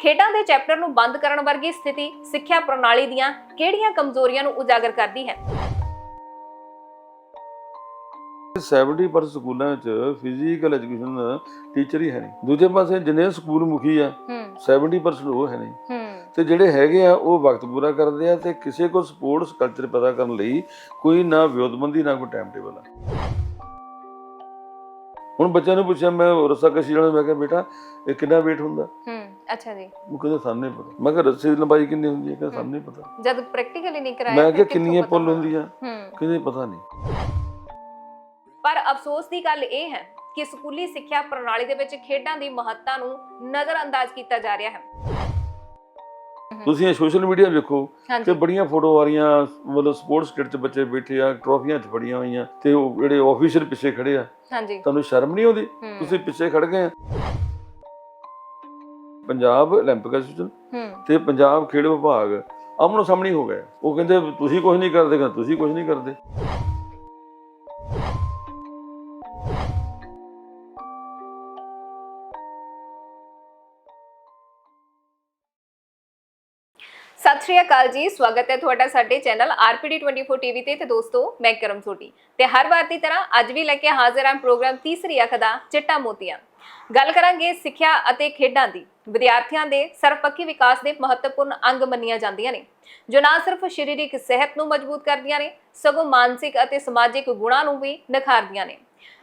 ਖੇਡਾਂ ਦੇ ਚੈਪਟਰ ਨੂੰ ਬੰਦ ਕਰਨ ਵਰਗੀ ਸਥਿਤੀ ਸਿੱਖਿਆ ਪ੍ਰਣਾਲੀ ਦੀਆਂ ਕਿਹੜੀਆਂ ਕਮਜ਼ੋਰੀਆਂ ਨੂੰ ਉਜਾਗਰ ਕਰਦੀ ਹੈ? 70% ਸਕੂਲਾਂ ਵਿੱਚ ਫਿਜ਼ੀਕਲ ਐਜੂਕੇਸ਼ਨ ਟੀਚਰ ਹੀ ਹੈ ਨਹੀਂ। ਦੂਜੇ ਪਾਸੇ ਜਿੰਨੇ ਸਕੂਲ ਮੁਖੀ ਆ ਹੂੰ। 70% ਉਹ ਹੈ ਨਹੀਂ। ਤੇ ਜਿਹੜੇ ਹੈਗੇ ਆ ਉਹ ਵਕਤ ਪੂਰਾ ਕਰਦੇ ਆ ਤੇ ਕਿਸੇ ਕੋ ਸਪੋਰਟਸ ਕਲਚਰ ਪਤਾ ਕਰਨ ਲਈ ਕੋਈ ਨਾ ਵਿਉਤਬੰਦੀ ਨਾ ਕੋਈ ਟਾਈਮ ਟੇਬਲ ਆ। ਹੁਣ ਬੱਚਿਆਂ ਨੂੰ ਪੁੱਛਿਆ ਮੈਂ ਰਸਾ ਕਸ਼ੀ ਵਾਲਾ ਮੈਂ ਕਿਹਾ ਬੇਟਾ ਇਹ ਕਿੰਨਾ weight ਹੁੰਦਾ? ਅੱਛਾ ਜੀ। ਉਹ ਕਹਿੰਦਾ ਸਾਨੂੰ ਨਹੀਂ ਪਤਾ। ਮੈਂ ਕਿਹਾ ਰੱਸੇ ਦੀ ਲੰਬਾਈ ਕਿੰਨੀ ਹੁੰਦੀ ਹੈ? ਕਹਿੰਦਾ ਸਾਨੂੰ ਨਹੀਂ ਪਤਾ। ਜਦ ਪ੍ਰੈਕਟੀਕਲੀ ਨਹੀਂ ਕਰਾਇਆ ਮੈਂ ਕਿਹਾ ਕਿੰਨੀਆਂ ਪੁੱਲ? ਹੁੰਦੀਆਂ? ਹੂੰ। ਕਹਿੰਦੇ ਪਤਾ ਨਹੀਂ ਪਰ ਅਫਸੋਸ ਦੀ ਗੱਲ ਇਹ ਹੈ ਕਿ ਸਕੂਲੀ ਸਿੱਖਿਆ ਪ੍ਰਣਾਲੀ ਦੇ ਵਿੱਚ ਖੇਡਾਂ ਦੀ ਮਹੱਤਤਾ ਨੂੰ ਨਜ਼ਰਅੰਦਾਜ਼ ਕੀਤਾ ਜਾ ਰਿਹਾ ਹੈ। ਤੁਸੀਂ ਇਹ ਸੋਸ਼ਲ ਮੀਡੀਆ ਵੇਖੋ ਤੇ ਬੜੀਆਂ ਫੋਟੋ ਆ ਰਹੀਆਂ ਮਤਲਬ ਸਪੋਰਟਸ ਕਿਟ 'ਚ ਬੱਚੇ ਬੈਠੇ ਆ ਟਰੋਫੀਆਂ 'ਚ ਫੜੀਆਂ ਹੋਈਆਂ ਤੇ ਉਹ ਜਿਹੜੇ ਆਫੀਸਰ ਪਿੱਛੇ ਖੜੇ ਆ। ਹਾਂਜੀ। ਤੁਹਾਨੂੰ ਸ਼ਰਮ ਨਹੀਂ ਆਉਂਦੀ? ਤੁਸੀਂ ਪਿੱਛੇ ਖੜ ਗਏ ਆ। ਪੰਜਾਬ 올림픽 ਐਸੋਸੀਏਸ਼ਨ ਹੂੰ ਤੇ ਪੰਜਾਬ ਖੇਡ ਵਿਭਾਗ ਆਮਨੋ ਸਾਹਮਣੇ ਹੋ ਗਏ ਉਹ ਕਹਿੰਦੇ ਵੀ ਤੁਸੀਂ ਕੁਝ ਨਹੀਂ ਕਰਦੇ ਕਹਿੰਦੇ ਤੁਸੀਂ ਕੁਝ ਨਹੀਂ ਕਰਦੇ ਸਤਿ ਸ਼੍ਰੀ ਅਕਾਲ ਜੀ ਸਵਾਗਤ ਹੈ ਤੁਹਾਡਾ ਸਾਡੇ ਚੈਨਲ RPD 24 ਟੀਵੀ ਤੇ ਤੇ ਦੋਸਤੋ ਮੈਂ ਕਰਮ ਸੋਢੀ ਤੇ ਹਰ ਵਾਰ ਦੀ ਤਰ੍ਹਾਂ ਅੱਜ ਵੀ ਲੈ ਕੇ ਹਾਜ਼ਰ ਹਾਂ ਪ੍ਰੋਗਰਾਮ ਤੀਸਰੀ ਅੱਖ ਦਾ ਚਿੱਟਾ ਮੋਤੀਆਂ ਗੱਲ ਕਰਾਂਗੇ ਸਿੱਖਿਆ ਅਤੇ ਖੇਡਾਂ ਦੀ। ਵਿਦਿਆਰਥੀਆਂ ਦੇ ਸਰਵਪੱਖੀ ਵਿਕਾਸ ਦੇ ਮਹੱਤਵਪੂਰਨ ਅੰਗ ਮੰਨੀਆਂ ਜਾਂਦੀਆਂ ਨੇ, ਜੋ ਨਾ ਸਿਰਫ ਸਰੀਰਕ ਸਿਹਤ ਨੂੰ ਮਜ਼ਬੂਤ ਕਰਦੀਆਂ ਨੇ, ਸਗੋਂ ਮਾਨਸਿਕ ਅਤੇ ਸਮਾਜਿਕ ਗੁਣਾਂ ਨੂੰ ਵੀ ਨਿਖਾਰਦੀਆਂ ਨੇ।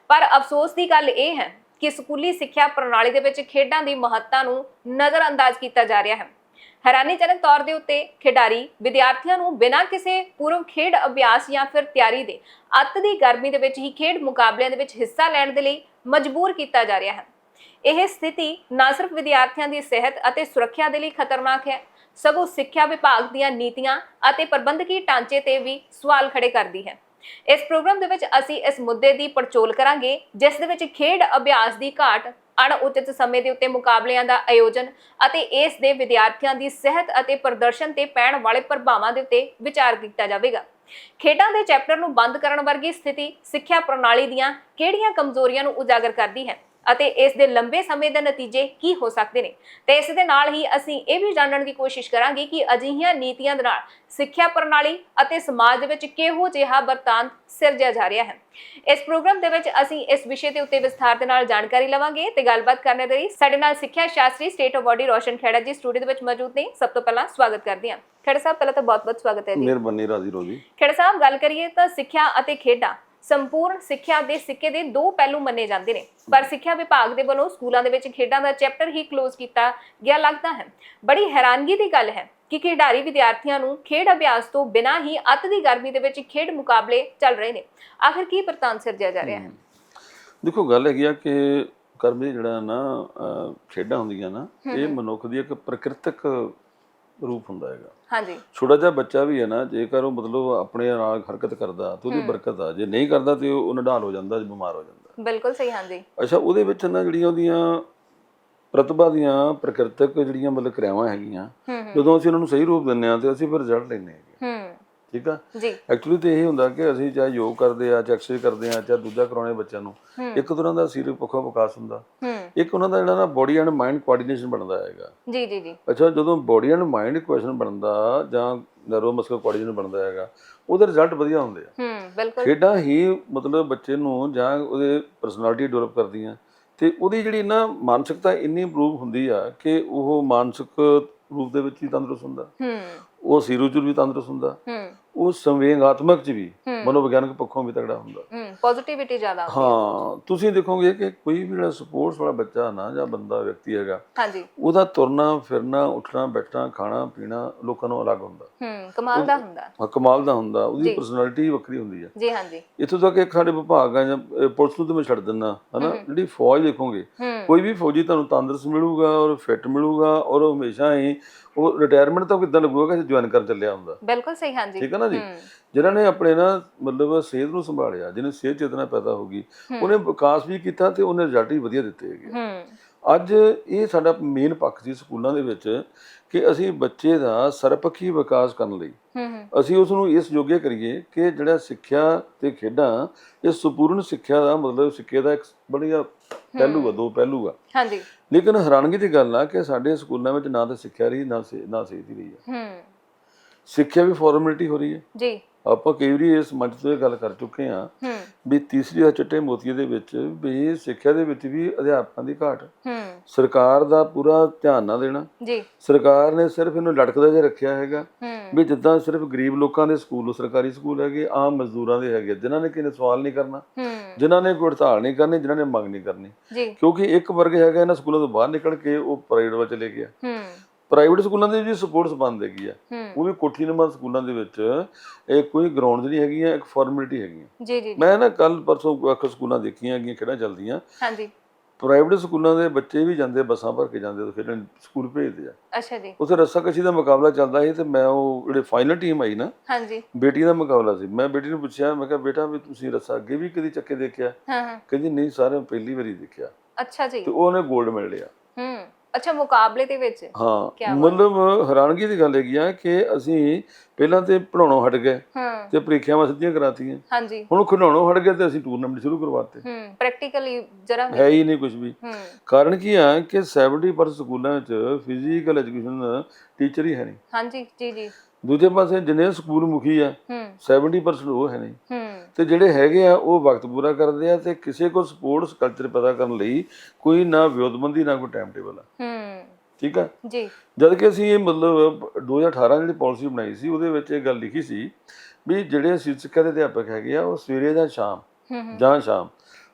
ਪਰ ਅਫਸੋਸ ਦੀ ਗੱਲ ਇਹ ਹੈ ਕਿ ਸਕੂਲੀ ਸਿੱਖਿਆ ਪ੍ਰਣਾਲੀ ਦੇ ਵਿੱਚ ਖੇਡਾਂ ਦੀ ਮਹੱਤਤਾ ਨੂੰ ਨਜ਼ਰਅੰਦਾਜ਼ ਕੀਤਾ ਜਾ ਰਿਹਾ ਹੈ। ਹੈਰਾਨੀਜਨਕ ਤੌਰ ਦੇ ਉੱਤੇ ਖਿਡਾਰੀ ਵਿਦਿਆਰਥੀਆਂ ਨੂੰ ਬਿਨਾਂ ਕਿਸੇ ਪੂਰਵ ਖੇਡ ਅਭਿਆਸ ਜਾਂ ਫਿਰ ਤਿਆਰੀ ਦੇ ਅੱਤ ਦੀ ਗਰਮੀ ਦੇ ਵਿੱਚ ਹੀ ਖੇਡ ਮੁਕਾਬਲਿਆਂ ਦੇ ਵਿੱਚ ਹਿੱਸਾ ਲੈਣ ਦੇ ਲਈ ਮਜਬੂਰ ਕੀਤਾ ਜਾ ਰਿਹਾ ਹੈ। ਇਹ ਸਥਿਤੀ ਨਾ ਸਿਰਫ ਵਿਦਿਆਰਥੀਆਂ ਦੀ ਸਿਹਤ ਅਤੇ ਸੁਰੱਖਿਆ ਦੇ ਲਈ ਖਤਰਨਾਕ ਹੈ, ਸਗੋਂ ਸਿੱਖਿਆ ਵਿਭਾਗ ਦੀਆਂ ਨੀਤੀਆਂ ਅਤੇ ਪ੍ਰਬੰਧਕੀ ਢਾਂਚੇ ਤੇ ਵੀ ਸਵਾਲ ਖੜੇ ਕਰਦੀ ਹੈ। ਇਸ ਪ੍ਰੋਗਰਾਮ ਦੇ ਵਿੱਚ ਅਸੀਂ ਇਸ ਮੁੱਦੇ ਦੀ ਪੜਚੋਲ ਕਰਾਂਗੇ, ਜਿਸ ਦੇ ਵਿੱਚ ਖੇਡ ਅਭਿਆਸ ਦੀ ਘਾਟ, ਅਣਉਚਿਤ ਸਮੇਂ ਦੇ ਉੱਤੇ ਮੁਕਾਬਲਿਆਂ ਦਾ ਆਯੋਜਨ ਅਤੇ ਇਸ ਦੇ ਵਿਦਿਆਰਥੀਆਂ ਦੀ ਸਿਹਤ ਅਤੇ ਪ੍ਰਦਰਸ਼ਨ ਤੇ ਪੈਣ ਵਾਲੇ ਪ੍ਰਭਾਵਾਂ ਦੇ ਉੱਤੇ ਵਿਚਾਰ ਕੀਤਾ ਜਾਵੇਗਾ। ਖੇਡਾਂ ਦੇ ਚੈਪਟਰ ਨੂੰ ਬੰਦ ਕਰਨ ਵਰਗੀ ਸਥਿਤੀ ਸਿੱਖਿਆ ਪ੍ਰਣਾਲੀ ਦੀਆਂ ਕਿਹੜੀਆਂ ਕਮਜ਼ੋਰੀਆਂ ਨੂੰ ਉਜਾਗਰ ਕਰਦੀ ਹੈ? ਅਤੇ ਇਸ ਦੇ ਲੰਬੇ ਸਮੇਂ ਦੇ ਨਤੀਜੇ ਕੀ ਹੋ ਸਕਦੇ ਨੇ? ਤੇ ਇਸ ਦੇ ਨਾਲ ਹੀ ਅਸੀਂ ਇਹ ਵੀ ਜਾਣਨ ਦੀ ਕੋਸ਼ਿਸ਼ ਕਰਾਂਗੇ ਕਿ ਅਜਿਹੀਆਂ ਨੀਤੀਆਂ ਦੇ ਨਾਲ ਸਿੱਖਿਆ ਪ੍ਰਣਾਲੀ ਅਤੇ ਸਮਾਜ ਦੇ ਵਿੱਚ ਕਿਹੋ ਜਿਹਾ ਵਰਤਾਂਤ ਸਿਰਜਿਆ ਜਾ ਰਿਹਾ ਹੈ? ਇਸ ਪ੍ਰੋਗਰਾਮ ਦੇ ਵਿੱਚ ਅਸੀਂ ਇਸ ਵਿਸ਼ੇ ਦੇ ਉੱਤੇ ਵਿਸਥਾਰ ਦੇ ਨਾਲ ਜਾਣਕਾਰੀ ਲਵਾਂਗੇ ਤੇ ਗੱਲਬਾਤ ਕਰਨ ਦੇ ਲਈ ਸਾਡੇ ਨਾਲ ਸਿੱਖਿਆ ਸ਼ਾਸਤਰੀ state of body Roshan Khera ji studio ਦੇ ਵਿੱਚ ਮੌਜੂਦ ਨੇ। ਸਭ ਤੋਂ ਪਹਿਲਾਂ ਸਵਾਗਤ ਕਰਦੇ ਹਾਂ। ਖੇੜਾ ਸਾਹਿਬ ਪਹਿਲਾਂ ਤਾਂ ਬਹੁਤ-ਬਹੁਤ ਸਵਾਗਤ ਹੈ ਜੀ। ਮਿਹਰਬਾਨੀ ਰਾਜੀ ਰੋਜੀ। ਖੇੜਾ ਸਾਹਿਬ ਗੱਲ ਕਰੀਏ ਤਾਂ ਸਿੱਖਿਆ ਅਤੇ ਖੇਡਾਂ ਸੰਪੂਰਨ ਸਿੱਖਿਆ ਦੇ ਸਿੱਕੇ ਦੇ ਦੋ ਪਹਿਲੂ ਮੰਨੇ ਜਾਂਦੇ ਨੇ। ਪਰ ਸਿੱਖਿਆ ਵਿਭਾਗ ਦੇ ਵੱਲੋਂ ਸਕੂਲਾਂ ਦੇ ਵਿੱਚ ਖੇਡਾਂ ਦਾ ਚੈਪਟਰ ਹੀ ਕਲੋਜ਼ ਕੀਤਾ ਗਿਆ ਲੱਗਦਾ ਹੈ। ਬੜੀ ਹੈਰਾਨਗੀ ਦੀ ਗੱਲ ਹੈ ਕਿ ਖਿਡਾਰੀ ਵਿਦਿਆਰਥੀਆਂ ਨੂੰ ਖੇਡ ਅਭਿਆਸ ਤੋਂ ਬਿਨਾਂ ਹੀ ਅੱਤ ਦੀ ਗਰਮੀ ਦੇ ਵਿੱਚ ਖੇਡ ਮੁਕਾਬਲੇ ਚੱਲ ਰਹੇ ਨੇ। ਆਖਿਰ ਕੀ ਪ੍ਰਤਾਨ ਸਿਰਜਿਆ ਜਾ ਰਿਹਾ ਹੈ? ਦੇਖੋ ਗੱਲ ਹੈਗੀ ਆ ਕਿ ਕਰਮੀ ਜਿਹੜਾ ਨਾ ਖੇਡਾਂ ਹੁੰਦੀਆਂ ਨਾ ਇਹ ਮਨੁੱਖ ਦੀ ਇੱਕ ਪ੍ਰਕਿਰਤਕ ਰੂਪ ਹੁੰਦਾ ਹੈਗਾ। ਹਾਂਜੀ। ਛੋਟਾ ਜਿਹਾ ਬੱਚਾ ਵੀ ਹੈ ਨਾ ਜੇਕਰ ਉਹ ਮਤਲਬ ਆਪਣੇ ਨਾਲ ਹਰਕਤ ਕਰਦਾ ਤੇ ਉਹਦੀ ਬਰਕਤ ਆ। ਜੇ ਨਹੀਂ ਕਰਦਾ ਤੇ ਉਹ ਨਡਾਲ ਹੋ ਜਾਂਦਾ ਜੇ ਬਿਮਾਰ ਹੋ ਜਾਂਦਾ। ਬਿਲਕੁਲ ਸਹੀ ਹਾਂਜੀ। ਅੱਛਾ ਉਹਦੇ ਵਿੱਚ ਨਾ ਜਿਹੜੀਆਂ ਉਹਦੀਆਂ ਪ੍ਰਤਿਭਾ ਦੀਆਂ ਪ੍ਰਕਿਰਤਕ ਜਿਹੜੀਆਂ ਮਤਲਬ ਕਿਰਿਆਵਾਂ ਹੈਗੀਆਂ ਜਦੋਂ ਅਸੀਂ ਉਹਨਾਂ ਨੂੰ ਸਹੀ ਰੂਪ ਦਿੰਦੇ ਆ ਤੇ ਅਸੀਂ ਫਿਰ ਰਿਜ਼ਲਟ ਹੈਗੇ ਹੂੰ। ਠੀਕ ਆ? ਜੀ। ਐਕਚੁਅਲੀ ਤੇ ਇਹ ਹੁੰਦਾ ਕਿ ਅਸੀਂ ਚਾਹੇ ਯੋਗ ਕਰਦੇ ਆ ਚਾਹੇ ਐਕਸਰਸਾਈਜ਼ ਕਰਦੇ ਆ ਚਾਹੇ ਦੂਜਾ ਕਰਾਉਣੇ ਬੱਚਿਆਂ ਨੂੰ ਹੂੰ। ਇੱਕ ਤਰ੍ਹਾਂ ਦਾ ਸਰੀਰਕ ਪੱਖੋਂ ਵਿਕਾਸ ਹੁੰਦਾ। ਹੂੰ। ਇੱਕ ਉਹਨਾਂ ਦਾ ਜਿਹੜਾ ਨਾ ਬੋਡੀ ਐਂਡ ਮਾਈਂਡ ਕੋਆਰਡੀਨੇਸ਼ਨ ਬਣਦਾ ਹੈਗਾ। ਜੀ ਜੀ ਜੀ। ਅੱਛਾ ਜਦੋਂ ਬੋਡੀ ਐਂਡ ਮਾਈਂਡ ਇਕੁਏਸ਼ਨ ਬਣਦਾ ਜਾਂ ਨਰਵ ਮਸਕਲ ਕੋਆਰਡੀਨੇਸ਼ਨ ਬਣਦਾ ਹੈਗਾ ਉਹਦੇ ਰਿਜ਼ਲਟ ਵਧੀਆ ਹੁੰਦੇ ਆ। ਹੂੰ ਬਿਲਕੁਲ। ਖੇਡਾਂ ਹੀ ਮਤਲਬ ਬੱਚੇ ਨੂੰ ਜਾਂ ਉਹਦੇ ਪਰਸਨੈਲਿਟੀ ਡਿਵੈਲਪ ਕਰਦੀਆਂ। ਤੇ ਉਹਦੀ ਜਿਹੜੀ ਨਾ ਮਾਨਸਿਕਤਾ ਇੰਨੀ ਇੰਪਰੂਵ ਹੁੰਦੀ ਆ ਕਿ ਉਹ ਮਾਨਸਿਕ ਰੂਪ ਦੇ ਵਿੱਚ ਵੀ ਤੰਦਰੁਸਤ ਹੁੰਦਾ। ਹੂੰ। ਉਹ ਸਿਰੂਚੁਰ ਵੀ ਤੰਦਰੁਸਤ ਹੁੰਦਾ। ਉਹ ਸੰਵੇਗਾਤਮਕ ਚ ਵੀ ਮਨੋਵਿਗਿਆਨਕ ਪੱਖੋਂ ਵੀ ਤਗੜਾ ਹੁੰਦਾ। ਹੂੰ ਪੋਜ਼ਿਟਿਵਿਟੀ ਜ਼ਿਆਦਾ ਹੁੰਦੀ ਹੈ। ਤੁਸੀਂ ਦੇਖੋਗੇ ਕਿ ਕੋਈ ਵੀ ਜਿਹੜਾ ਸਪੋਰਟਸ ਵਾਲਾ ਬੱਚਾ ਨਾ ਜਾਂ ਬੰਦਾ ਵਿਅਕਤੀ ਹੈਗਾ ਹਾਂਜੀ। ਉਹਦਾ ਤੁਰਨਾ ਫਿਰਨਾ ਉੱਠਣਾ ਬੈਠਣਾ ਖਾਣਾ ਪੀਣਾ ਲੋਕਾਂ ਨੂੰ ਅਲੱਗ ਹੁੰਦਾ। ਹੂੰ ਕਮਾਲ ਦਾ ਹੁੰਦਾ। ਹਾਂ, ਕਮਾਲ ਦਾ ਹੁੰਦਾ ਉਹਦੀ। ਪਰਸਨੈਲਿਟੀ ਵੱਖਰੀ ਹੁੰਦੀ ਹੈ ਜੀ ਹਾਂਜੀ। ਇੱਥੋਂ ਤੱਕ ਇੱਕ ਸਾਡੇ ਵਿਭਾਗ ਆ ਜਾਂ ਪੁਲਿਸ ਨੂੰ ਤੇ ਮੈਂ ਛੱਡ ਦਿੰਦਾ ਹਨਾ? ਜਿਹੜੀ ਫੌਜ ਦੇਖੋਗੇ ਕੋਈ ਵੀ ਫੌਜੀ ਤੁਹਾਨੂੰ ਤੰਦਰੁਸਤ ਮਿਲੂਗਾ ਔਰ ਫਿੱਟ ਮਿਲੂਗਾ ਔਰ ਹਮੇਸ਼ਾ ਹੀ ਉਹ ਰਿਟਾਇਰਮੈਂਟ ਤਾਂ ਕਿਦਾਂ ਲੱਗੂਗਾ ਕਿ ਜੁਆਇਨ ਕਰਨ ਚੱਲਿਆ ਹੁੰਦਾ। ਬਿਲਕੁਲ ਸਹੀ ਹਾਂਜੀ। ਠੀਕ ਹੈ ਨਾ ਜੀ ਹੂੰ। ਜਿਨ੍ਹਾਂ ਨੇ ਆਪਣੇ ਨਾ ਮਤਲਬ ਸਿਹਤ ਨੂੰ ਸੰਭਾਲਿਆ ਜਿਹਨੇ ਸਿਹਤ ਚੇਤਨਾ ਪੈਦਾ ਹੋ ਗਈ ਉਹਨੇ ਵਿਕਾਸ ਵੀ ਕੀਤਾ ਤੇ ਉਹਨੇ ਰਿਜ਼ਲਟ ਵੀ ਵਧੀਆ ਦਿੱਤੇ ਹੈਗੇ ਅੱਜ ਇਹ ਸਾਡਾ ਮੇਨ ਪੱਖ ਸੀ ਸਕੂਲਾਂ ਦੇ ਵਿੱਚ ਕਿ ਅਸੀਂ ਬੱਚੇ ਦਾ ਸਰਪੱਖੀ ਵਿਕਾਸ ਕਰਨ ਲਈ ਅਸੀਂ ਉਸ ਨੂੰ ਇਸ ਯੋਗਿਆ ਕਰੀਏ ਕਿ ਜਿਹੜਾ ਸਿੱਖਿਆ ਤੇ ਖੇਡਾਂ ਇਹ ਸੰਪੂਰਨ ਸਿੱਖਿਆ ਦਾ ਮਤਲਬ ਸਿੱਕੇ ਦਾ ਇੱਕ ਬੜੀਆ ਪਹਿਲੂ ਆ ਦੋ ਪਹਿਲੂ ਆ। ਹਾਂਜੀ। ਲੇਕਿਨ ਹੈਰਾਨਗੀ ਦੀ ਗੱਲ ਆ ਕਿ ਸਾਡੇ ਸਕੂਲਾਂ ਵਿੱਚ ਨਾ ਤਾਂ ਸਿੱਖਿਆ ਰਹੀ ਨਾ ਸੇ ਨਾ ਸਿਹਤ ਹੀ ਰਹੀ ਆ। ਹੂੰ। ਸਿੱਖਿਆ ਵੀ ਫਾਰਮੈਲਿਟੀ ਹੋ ਰਹੀ ਹੈ। ਜੀ। ਆਪਾਂ ਕਈ ਵਾਰੀ ਇਸ ਮੰਚ ਤੋਂ ਇਹ ਗੱਲ ਕਰ ਚੁੱਕੇ ਆ ਵੀ ਤੀਸਰੀ ਆ ਚਿੱਟੇ ਮੋਤੀਏ ਦੇ ਵਿੱਚ ਵੀ ਸਿੱਖਿਆ ਦੇ ਵਿੱਚ ਵੀ ਅਧਿਆਪਕਾਂ ਦੀ ਘਾਟ। ਸਰਕਾਰ ਦਾ ਪੂਰਾ ਧਿਆਨ ਨਾ ਦੇਣਾ। ਜੀ। ਸਰਕਾਰ ਨੇ ਸਿਰਫ ਇਹਨੂੰ ਲਟਕਦਾ ਜਿਹਾ ਰੱਖਿਆ ਹੈਗਾ ਵੀ ਜਿੱਦਾਂ ਸਿਰਫ ਗਰੀਬ ਲੋਕਾਂ ਦੇ ਸਕੂਲ ਸਰਕਾਰੀ ਸਕੂਲ ਹੈਗੇ ਆਮ ਮਜ਼ਦੂਰਾਂ ਦੇ ਹੈਗੇ ਜਿਨ੍ਹਾਂ ਨੇ ਕਿਸੇ ਸਵਾਲ ਨਹੀਂ ਕਰਨਾ ਜਿਨ੍ਹਾਂ ਨੇ ਕੋਈ ਹੜਤਾਲ ਨਹੀਂ ਕਰਨੀ ਜਿਨ੍ਹਾਂ ਨੇ ਮੰਗ ਨਹੀਂ ਕਰਨੀ। ਕਿਉਂਕਿ ਇੱਕ ਵਰਗ ਹੈਗਾ ਇਹਨਾਂ ਸਕੂਲਾਂ ਤੋਂ ਬਾਹਰ ਨਿਕਲ ਕੇ ਉਹ ਪ੍ਰਾਈਵੇਟ ਵਿੱਚ ਚਲੇ ਗਿਆ। ਪ੍ਰਾਈਵੇਟ ਸਕੂਲਾਂ ਦੇ ਵੀ ਸਪੋਰਟਸ ਬੰਦ ਹੈਗੀ ਆ ਉਹ ਵੀ ਕੋਠੀ ਨੰਬਰ ਸਕੂਲਾਂ ਦੇ ਵਿੱਚ ਇਹ ਕੋਈ ਗਰਾਊਂਡ ਜਿਹੜੀ ਹੈਗੀ ਆ ਇੱਕ ਫਾਰਮੈਲਿਟੀ ਹੈਗੀ ਆ। ਜੀ ਜੀ ਜੀ। ਮੈਂ ਨਾ ਕੱਲ ਪਰਸੋਂ ਅੱਖ ਸਕੂਲਾਂ ਦੇਖੀਆਂ ਹੈਗੀਆਂ ਖੇਡਾਂ ਚੱਲਦੀਆਂ। ਹਾਂਜੀ। ਪ੍ਰਾਈਵੇਟ ਸਕੂਲਾਂ ਦੇ ਬੱਚੇ ਵੀ ਜਾਂਦੇ ਬੱਸਾਂ ਭਰ ਕੇ ਜਾਂਦੇ ਤੇ ਖੇਡਣ ਸਕੂਲ ਭੇਜਦੇ ਆ। ਅੱਛਾ ਜੀ। ਉੱਥੇ ਰੱਸਾਕਸ਼ੀ ਦਾ ਮੁਕਾਬਲਾ ਚੱਲਦਾ ਸੀ ਤੇ ਮੈਂ ਉਹ ਜਿਹੜੇ ਫਾਈਨਲ ਟੀਮ ਆਈ ਨਾ ਹਾਂਜੀ। ਬੇਟੀ ਦਾ ਮੁਕਾਬਲਾ ਸੀ। ਮੈਂ ਬੇਟੀ ਨੂੰ ਪੁੱਛਿਆ ਮੈਂ ਕਿਹਾ ਬੇਟਾ ਵੀ ਤੁਸੀਂ ਰੱਸਾ ਅੱਗੇ ਵੀ ਕਦੀ ਚੱਕੇ ਦੇਖਿਆ? ਹਾਂ ਹਾਂ। ਕਹਿੰਦੀ ਨਹੀਂ ਸਾਰੇ ਪਹਿਲੀ ਵਾਰੀ ਦੇਖਿਆ। ਅੱਛਾ ਜੀ। ਤੇ ਉਹਨੇ 골ਡ ਮੈਡਲ ਲਿਆ। ਹੂੰ। ਅੱਛਾ ਮੁਕਾਬਲੇ ਦੇ ਵਿੱਚ? ਹਾਂ। ਮਤਲਬ ਹੈਰਾਨਗੀ ਦੀ ਗੱਲ ਹੈਗੀ ਆ ਕਿ ਅਸੀਂ ਪਹਿਲਾਂ ਤੇ ਪੜਾਉਣੋਂ ਹਟ ਗਏ ਤੇ ਪ੍ਰੀਖਿਆਵਾਂ ਸਿੱਧੀਆਂ ਕਰਾਤੀਆਂ। ਹਾਂਜੀ। ਹੁਣ ਖਿਡੌਣੋਂ ਹਟ ਗਏ ਤੇ ਅਸੀਂ ਟੂਰਨਾਮੈਂਟ ਸ਼ੁਰੂ ਕਰਵਾਤੇ। ਹੂੰ ਪ੍ਰੈਕਟੀਕਲੀ ਜਰਾ ਹੈ ਹੀ ਨਹੀਂ ਕੁਝ ਵੀ। ਹੂੰ। ਕਾਰਨ ਕੀ ਆ ਕਿ 70% ਸਕੂਲਾਂ ਵਿੱਚ ਫਿਜ਼ੀਕਲ ਐਜੂਕੇਸ਼ਨ ਟੀਚਰ ਹੀ ਹੈ ਨਹੀਂ। ਹਾਂਜੀ ਜੀ ਜੀ। ਦੂਜੇ ਪਾਸੇ ਜਿੰਨੇ ਸਕੂਲ ਮੁਖੀ ਆ ਹੂੰ। 70% ਉਹ ਹੈ ਨਹੀਂ। ਤੇ ਜਿਹੜੇ ਹੈਗੇ ਆ ਉਹ ਵਕਤ ਪੂਰਾ ਕਰਦੇ ਆ ਤੇ ਕਿਸੇ ਕੋ ਸਪੋਰਟਸ ਕਲਚਰ ਪਤਾ ਕਰਨ ਲਈ ਕੋਈ ਨਾ ਵਿਉਦਬੰਦੀ ਨਾ ਕੋਈ ਟਾਈਮ ਟੇਬਲ ਆ। ਹੂੰ। ਠੀਕ ਆ? ਜੀ। ਜਦ ਕਿ ਅਸੀਂ ਇਹ ਮਤਲਬ 2018 ਜਿਹੜੀ ਪਾਲਿਸੀ ਬਣਾਈ ਸੀ ਉਹਦੇ ਵਿੱਚ ਇਹ ਗੱਲ ਲਿਖੀ ਸੀ ਵੀ ਜਿਹੜੇ ਸਿੱਖਿਆ ਦੇ ਅਧਿਆਪਕ ਹੈਗੇ ਆ ਉਹ ਸਵੇਰੇ ਜਾਂ ਸ਼ਾਮ ਜਾਂ ਸ਼ਾਮ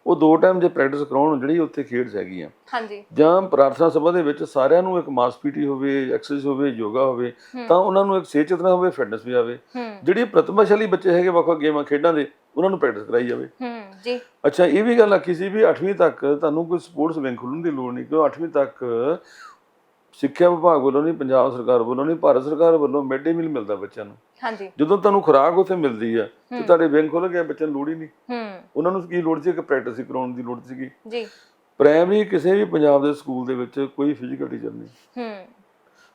ਉਹ ਦੋ ਟਾਈਮ ਜੇ ਪ੍ਰੈਕਟਿਸ ਕਰਾਉਣ ਜਿਹੜੀ ਉੱਥੇ ਖੇਡਸ ਹੈਗੀਆਂ। ਹਾਂਜੀ। ਜਾਂ ਪ੍ਰਾਰਥਨਾ ਸਭਾ ਦੇ ਵਿੱਚ ਸਾਰਿਆਂ ਨੂੰ ਇੱਕ ਮਾਸ ਪੀਟੀ ਹੋਵੇ ਐਕਸਰਸਾਈਜ਼ ਹੋਵੇ ਯੋਗਾ ਹੋਵੇ ਤਾਂ ਉਹਨਾਂ ਨੂੰ ਇੱਕ ਸਿਹਤ ਚੇਤਨਾ ਹੋਵੇ ਫਿਟਨੈਸ ਵੀ ਆਵੇ। ਜਿਹੜੀ ਪ੍ਰਤਿਭਾਸ਼ਾਲੀ ਬੱਚੇ ਹੈਗੇ ਵੱਖ ਵੱਖ ਗੇਮਾਂ ਖੇਡਾਂ ਦੇ ਉਹਨਾਂ ਨੂੰ ਪ੍ਰੈਕਟਿਸ ਕਰਾਈ ਜਾਵੇ। ਹੂੰ ਜੀ। ਅੱਛਾ ਇਹ ਵੀ ਗੱਲ ਆਖੀ ਸੀ ਵੀ 8ਵੀਂ ਤੱਕ ਤੁਹਾਨੂੰ ਕੋਈ ਸਪੋਰਟਸ ਵਿੰਗ ਖੋਲ੍ਹਣ ਦੀ ਲੋੜ ਨਹੀਂ ਕਿਉਂ 8ਵੀਂ ਤੱਕ ਸਿੱਖਿਆ ਵਿਭਾਗ ਵੱਲੋਂ ਨਹੀਂ ਪੰਜਾਬ ਸਰਕਾਰ ਵੱਲੋਂ ਨਹੀਂ ਭਾਰਤ ਸਰਕਾਰ ਵੱਲੋਂ ਮਿਡ ਡੇ ਮੀਲ ਮਿਲਦਾ ਬੱਚਿਆਂ ਨੂੰ। ਹਾਂਜੀ। ਜਦੋਂ ਤੁਹਾਨੂੰ ਖੁਰਾਕ ਉੱਥੇ ਮਿਲਦੀ ਆ ਤੇ ਤੁਹਾਡੇ ਵਿੰਗ ਖੁੱਲ ਗਿਆ ਬੱਚਿਆਂ ਨੂੰ ਲੋੜ ਹੀ ਨਹੀਂ। ਹੂੰ। ਉਹਨਾਂ ਨੂੰ ਕੀ ਲੋੜ ਸੀ? ਕਿ ਪ੍ਰੈਕਟਿਸ ਹੀ ਕਰਾਉਣ ਦੀ ਲੋੜ ਸੀਗੀ। ਜੀ। ਪ੍ਰਾਇਮਰੀ ਕਿਸੇ ਵੀ ਪੰਜਾਬ ਦੇ ਸਕੂਲ ਦੇ ਵਿੱਚ ਕੋਈ ਫਿਜ਼ੀਕਲ ਟੀਚਰ ਨਹੀਂ। ਹੂੰ।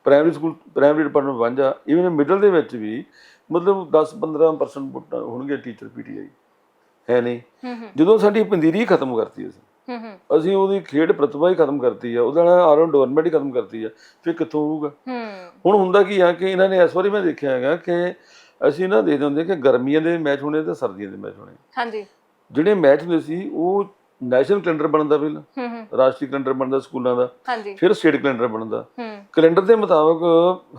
ਪ੍ਰਾਇਮਰੀ ਸਕੂਲ ਪ੍ਰਾਇਮਰੀ ਡਿਪਾਰਟਮੈਂਟ ਵਾਂਝਾ ਇਵਨ ਮਿਡਲ ਦੇ ਵਿੱਚ ਵੀ ਮਤਲਬ 10-15% ਹੋਣਗੇ ਟੀਚਰ ਪੀਟੀਆਈ ਹੈ ਨਹੀਂ? ਹੂੰ ਹੂੰ। ਜਦੋਂ ਸਾਡੀ ਪੰਦੀਰੀ ਖਤਮ ਕਰਤੀ ਅਸੀਂ। ਹੂੰ ਹੂੰ ਅਸੀਂ ਉਹਦੀ ਖੇਡ ਪ੍ਰਤਿਭਾ ਹੀ ਖਤਮ ਕਰਤੀ ਆ ਉਹਦਾ ਆਰਨ ਡਿਵੈਲਪਮੈਂਟ ਹੀ ਖਤਮ ਕਰਤੀ ਆ ਫਿਰ ਕਿੱਥੋਂ ਹੋਊਗਾ? ਹੂੰ ਹੁਣ ਹੁੰਦਾ ਕੀ ਆ ਕਿ ਇਹਨਾਂ ਨੇ ਇਸ ਵਾਰੀ ਮੈਂ ਦੇਖਿਆ ਹੈਗਾ ਕਿ ਅਸੀਂ ਨਾ ਦੇਖਦੇ ਹੁੰਦੇ ਕਿ ਗਰਮੀਆਂ ਦੇ ਮੈਚ ਹੋਣੇ ਤੇ ਸਰਦੀਆਂ ਦੇ ਮੈਚ ਹੋਣੇ ਹਾਂਜੀ। ਜਿਹੜੇ ਮੈਚ ਹੁੰਦੇ ਸੀ ਉਹ ਨੈਸ਼ਨਲ ਕੈਲੰਡਰ ਬਣਦਾ ਪਹਿਲਾਂ। ਰਾਸ਼ਟਰੀ ਕੈਲੰਡਰ ਬਣਦਾ ਸਕੂਲਾਂ ਦਾ ਹਾਂਜੀ। ਫਿਰ ਸਟੇਟ ਕੈਲੰਡਰ ਬਣਦਾ। ਹੂੰ ਕੈਲੰਡਰ ਦੇ ਮੁਤਾਬਕ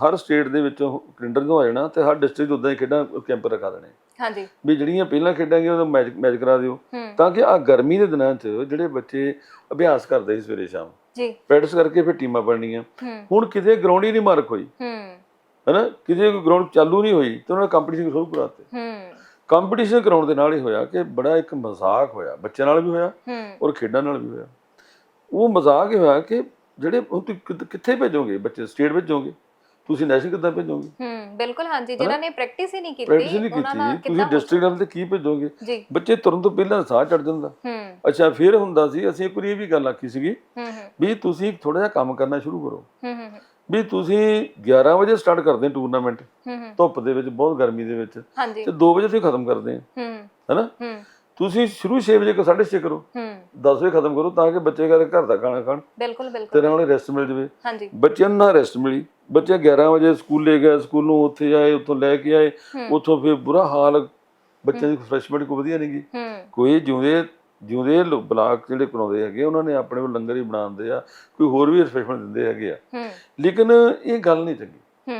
ਹਰ ਸਟੇਟ ਦੇ ਵਿੱਚੋਂ ਕੈਲੰਡਰ ਨੂੰ ਆ ਜਾਣਾ ਤੇ ਹਰ ਡਿਸਟ੍ਰਿਕਟ ਉਦਾਂ ਹੀ ਖੇਡਾਂ ਕੈਂਪ ਰਖਾ ਦੇਣੇ। ਹਾਂਜੀ। ਵੀ ਜਿਹੜੀਆਂ ਪਹਿਲਾਂ ਖੇਡਾਂਗੇ ਉਹਦਾ ਮੈਚ ਮੈਚ ਕਰਾ ਦਿਓ। ਤਾਂ ਕਿ ਆ ਗਰਮੀ ਦੇ ਦਿਨਾਂ 'ਚ ਜਿਹੜੇ ਬੱਚੇ ਅਭਿਆਸ ਕਰਦੇ ਸੀ ਸਵੇਰੇ ਸ਼ਾਮ ਜੀ। ਪ੍ਰੈਕਟਿਸ ਕਰਕੇ ਫਿਰ ਟੀਮਾਂ ਬਣਨੀਆਂ। ਹੁਣ ਕਿਤੇ ਗਰਾਊਂਡ ਹੀ ਨਹੀਂ ਮਾਰਕ ਹੋਈ। ਹੂੰ। ਹੈਨਾ? ਕਿਤੇ ਕੋਈ ਗਰਾਊਂਡ ਚਾਲੂ ਨਹੀਂ ਹੋਈ ਤੇ ਉਹਨਾਂ ਨੇ ਕੰਪੀਟੀਸ਼ਨ ਸ਼ੁਰੂ ਕਰਾਤੇ। ਕੰਪੀਟੀਸ਼ਨ ਕਰਾਉਣ ਦੇ ਨਾਲ ਹੀ ਹੋਇਆ ਕਿ ਬੜਾ ਇੱਕ ਮਜ਼ਾਕ ਹੋਇਆ। ਬੱਚਿਆਂ ਨਾਲ ਵੀ ਹੋਇਆ ਔਰ ਖੇਡਾਂ ਨਾਲ ਵੀ ਹੋਇਆ। ਉਹ ਮਜ਼ਾਕ ਇਹ ਹੋਇਆ ਕਿ ਜਿਹੜੇ ਹੁਣ ਤੁਸੀਂ ਕਿੱਥ- ਕਿੱਥੇ ਭੇਜੋਗੇ ਬੱਚੇ? ਸਟੇਟ ਭੇਜੋਗੇ ਤੁਸੀਂ ਨੈਸ਼ਨਲ ਕਿੱਦਾਂ ਭੇਜੋਗੇ? ਹੂੰ ਬਿਲਕੁਲ ਹਾਂਜੀ ਜਿਨ੍ਹਾਂ ਨੇ ਪ੍ਰੈਕਟਿਸ ਹੀ ਨਹੀਂ ਕੀਤੀ ਪ੍ਰੈਕਟਿਸ ਨਹੀਂ ਉਹਨਾਂ ਨਾਲ ਕੀਤੀ ਤੁਸੀਂ ਕਿੱਦਾਂ ਡਿਸਟ੍ਰਿਕਟ ਲੈਵਲ ਤੇ ਕੀ ਭੇਜੋਗੇ? ਜੀ। ਬੱਚੇ ਤੁਰਨ ਤੋਂ ਪਹਿਲਾਂ ਸਾਹ ਚੜ ਜਾਂਦਾ। ਹੂੰ। ਅੱਛਾ ਫਿਰ ਹੁੰਦਾ ਸੀ ਅਸੀਂ ਇੱਕ ਵਾਰੀ ਇਹ ਵੀ ਗੱਲ ਆਖੀ ਸੀਗੀ ਹੂੰ ਹੂੰ। ਵੀ ਤੁਸੀਂ ਥੋੜਾ ਜਿਹਾ ਕੰਮ ਕਰਨਾ ਸ਼ੁਰੂ ਕਰੋ। ਹੂੰ ਹੂੰ ਵੀ ਤੁਸੀਂ 11 ਵਜੇ ਸਟਾਰਟ ਕਰਦੇ ਟੂਰਨਾਮੈਂਟ ਹੂੰ ਹੂੰ। ਧੁੱਪ ਦੇ ਵਿੱਚ ਬਹੁਤ ਗਰਮੀ ਦੇ ਵਿੱਚ। ਹਾਂਜੀ। ਤੇ 2 ਵਜੇ ਤੁਸੀਂ ਖਤਮ ਕਰਦੇ ਆ ਹੂੰ। ਹੈਨਾ? ਹੂੰ। ਤੁਸੀਂ ਸ਼ੁਰੂ 6 ਵਜੇ ਕੋ 6:30 ਕਰੋ। ਹੂੰ। 10 ਵਜੇ ਖਤਮ ਕਰੋ ਤਾਂ ਕਿ ਬੱਚੇ ਘਰ ਘਰ ਦਾ ਖਾਣਾ ਖਾਣ। ਬਿਲਕੁਲ ਤੇ ਬਿਲਕੁਲ ਨਾਲ ਰੈਸਟ ਮਿਲ ਜਵੇ। ਹਾਂਜੀ। ਬੱਚਿਆਂ ਨੂੰ ਨਾ ਰੈਸਟ ਮਿਲੀ। ਬੱਚੇ 11 ਵਜੇ ਸਕੂਲੇ ਗਏ ਸਕੂਲੋਂ ਉੱਥੇ ਆਏ ਉੱਥੋਂ ਲੈ ਕੇ ਆਏ। ਉੱਥੋਂ ਫਿਰ ਬੁਰਾ ਹਾਲ ਬੱਚਿਆਂ ਦੀ ਫਰੈਸ਼ਮੈਂਟ ਕੋ ਵਧੀਆ ਨਹੀਂ ਗਈ ਕੋਈ ਜਿਉਂਦੇ ਜਿਉਂਦੇ ਲੋ- ਬਲਾਕ ਜਿਹੜੇ ਬਣਾਉਂਦੇ ਹੈਗੇ ਉਹਨਾਂ ਨੇ ਆਪਣੇ ਕੋਲ ਲੰਗਰ ਹੀ ਬਣਾਉਂਦੇ ਆ ਕੋਈ ਹੋਰ ਵੀ ਰਿਫਰੈਸ਼ਮੈਂਟ ਦਿੰਦੇ ਹੈਗੇ ਆ। ਲੇਕਿਨ ਇਹ ਗੱਲ ਨਹੀਂ ਚੰਗੀ।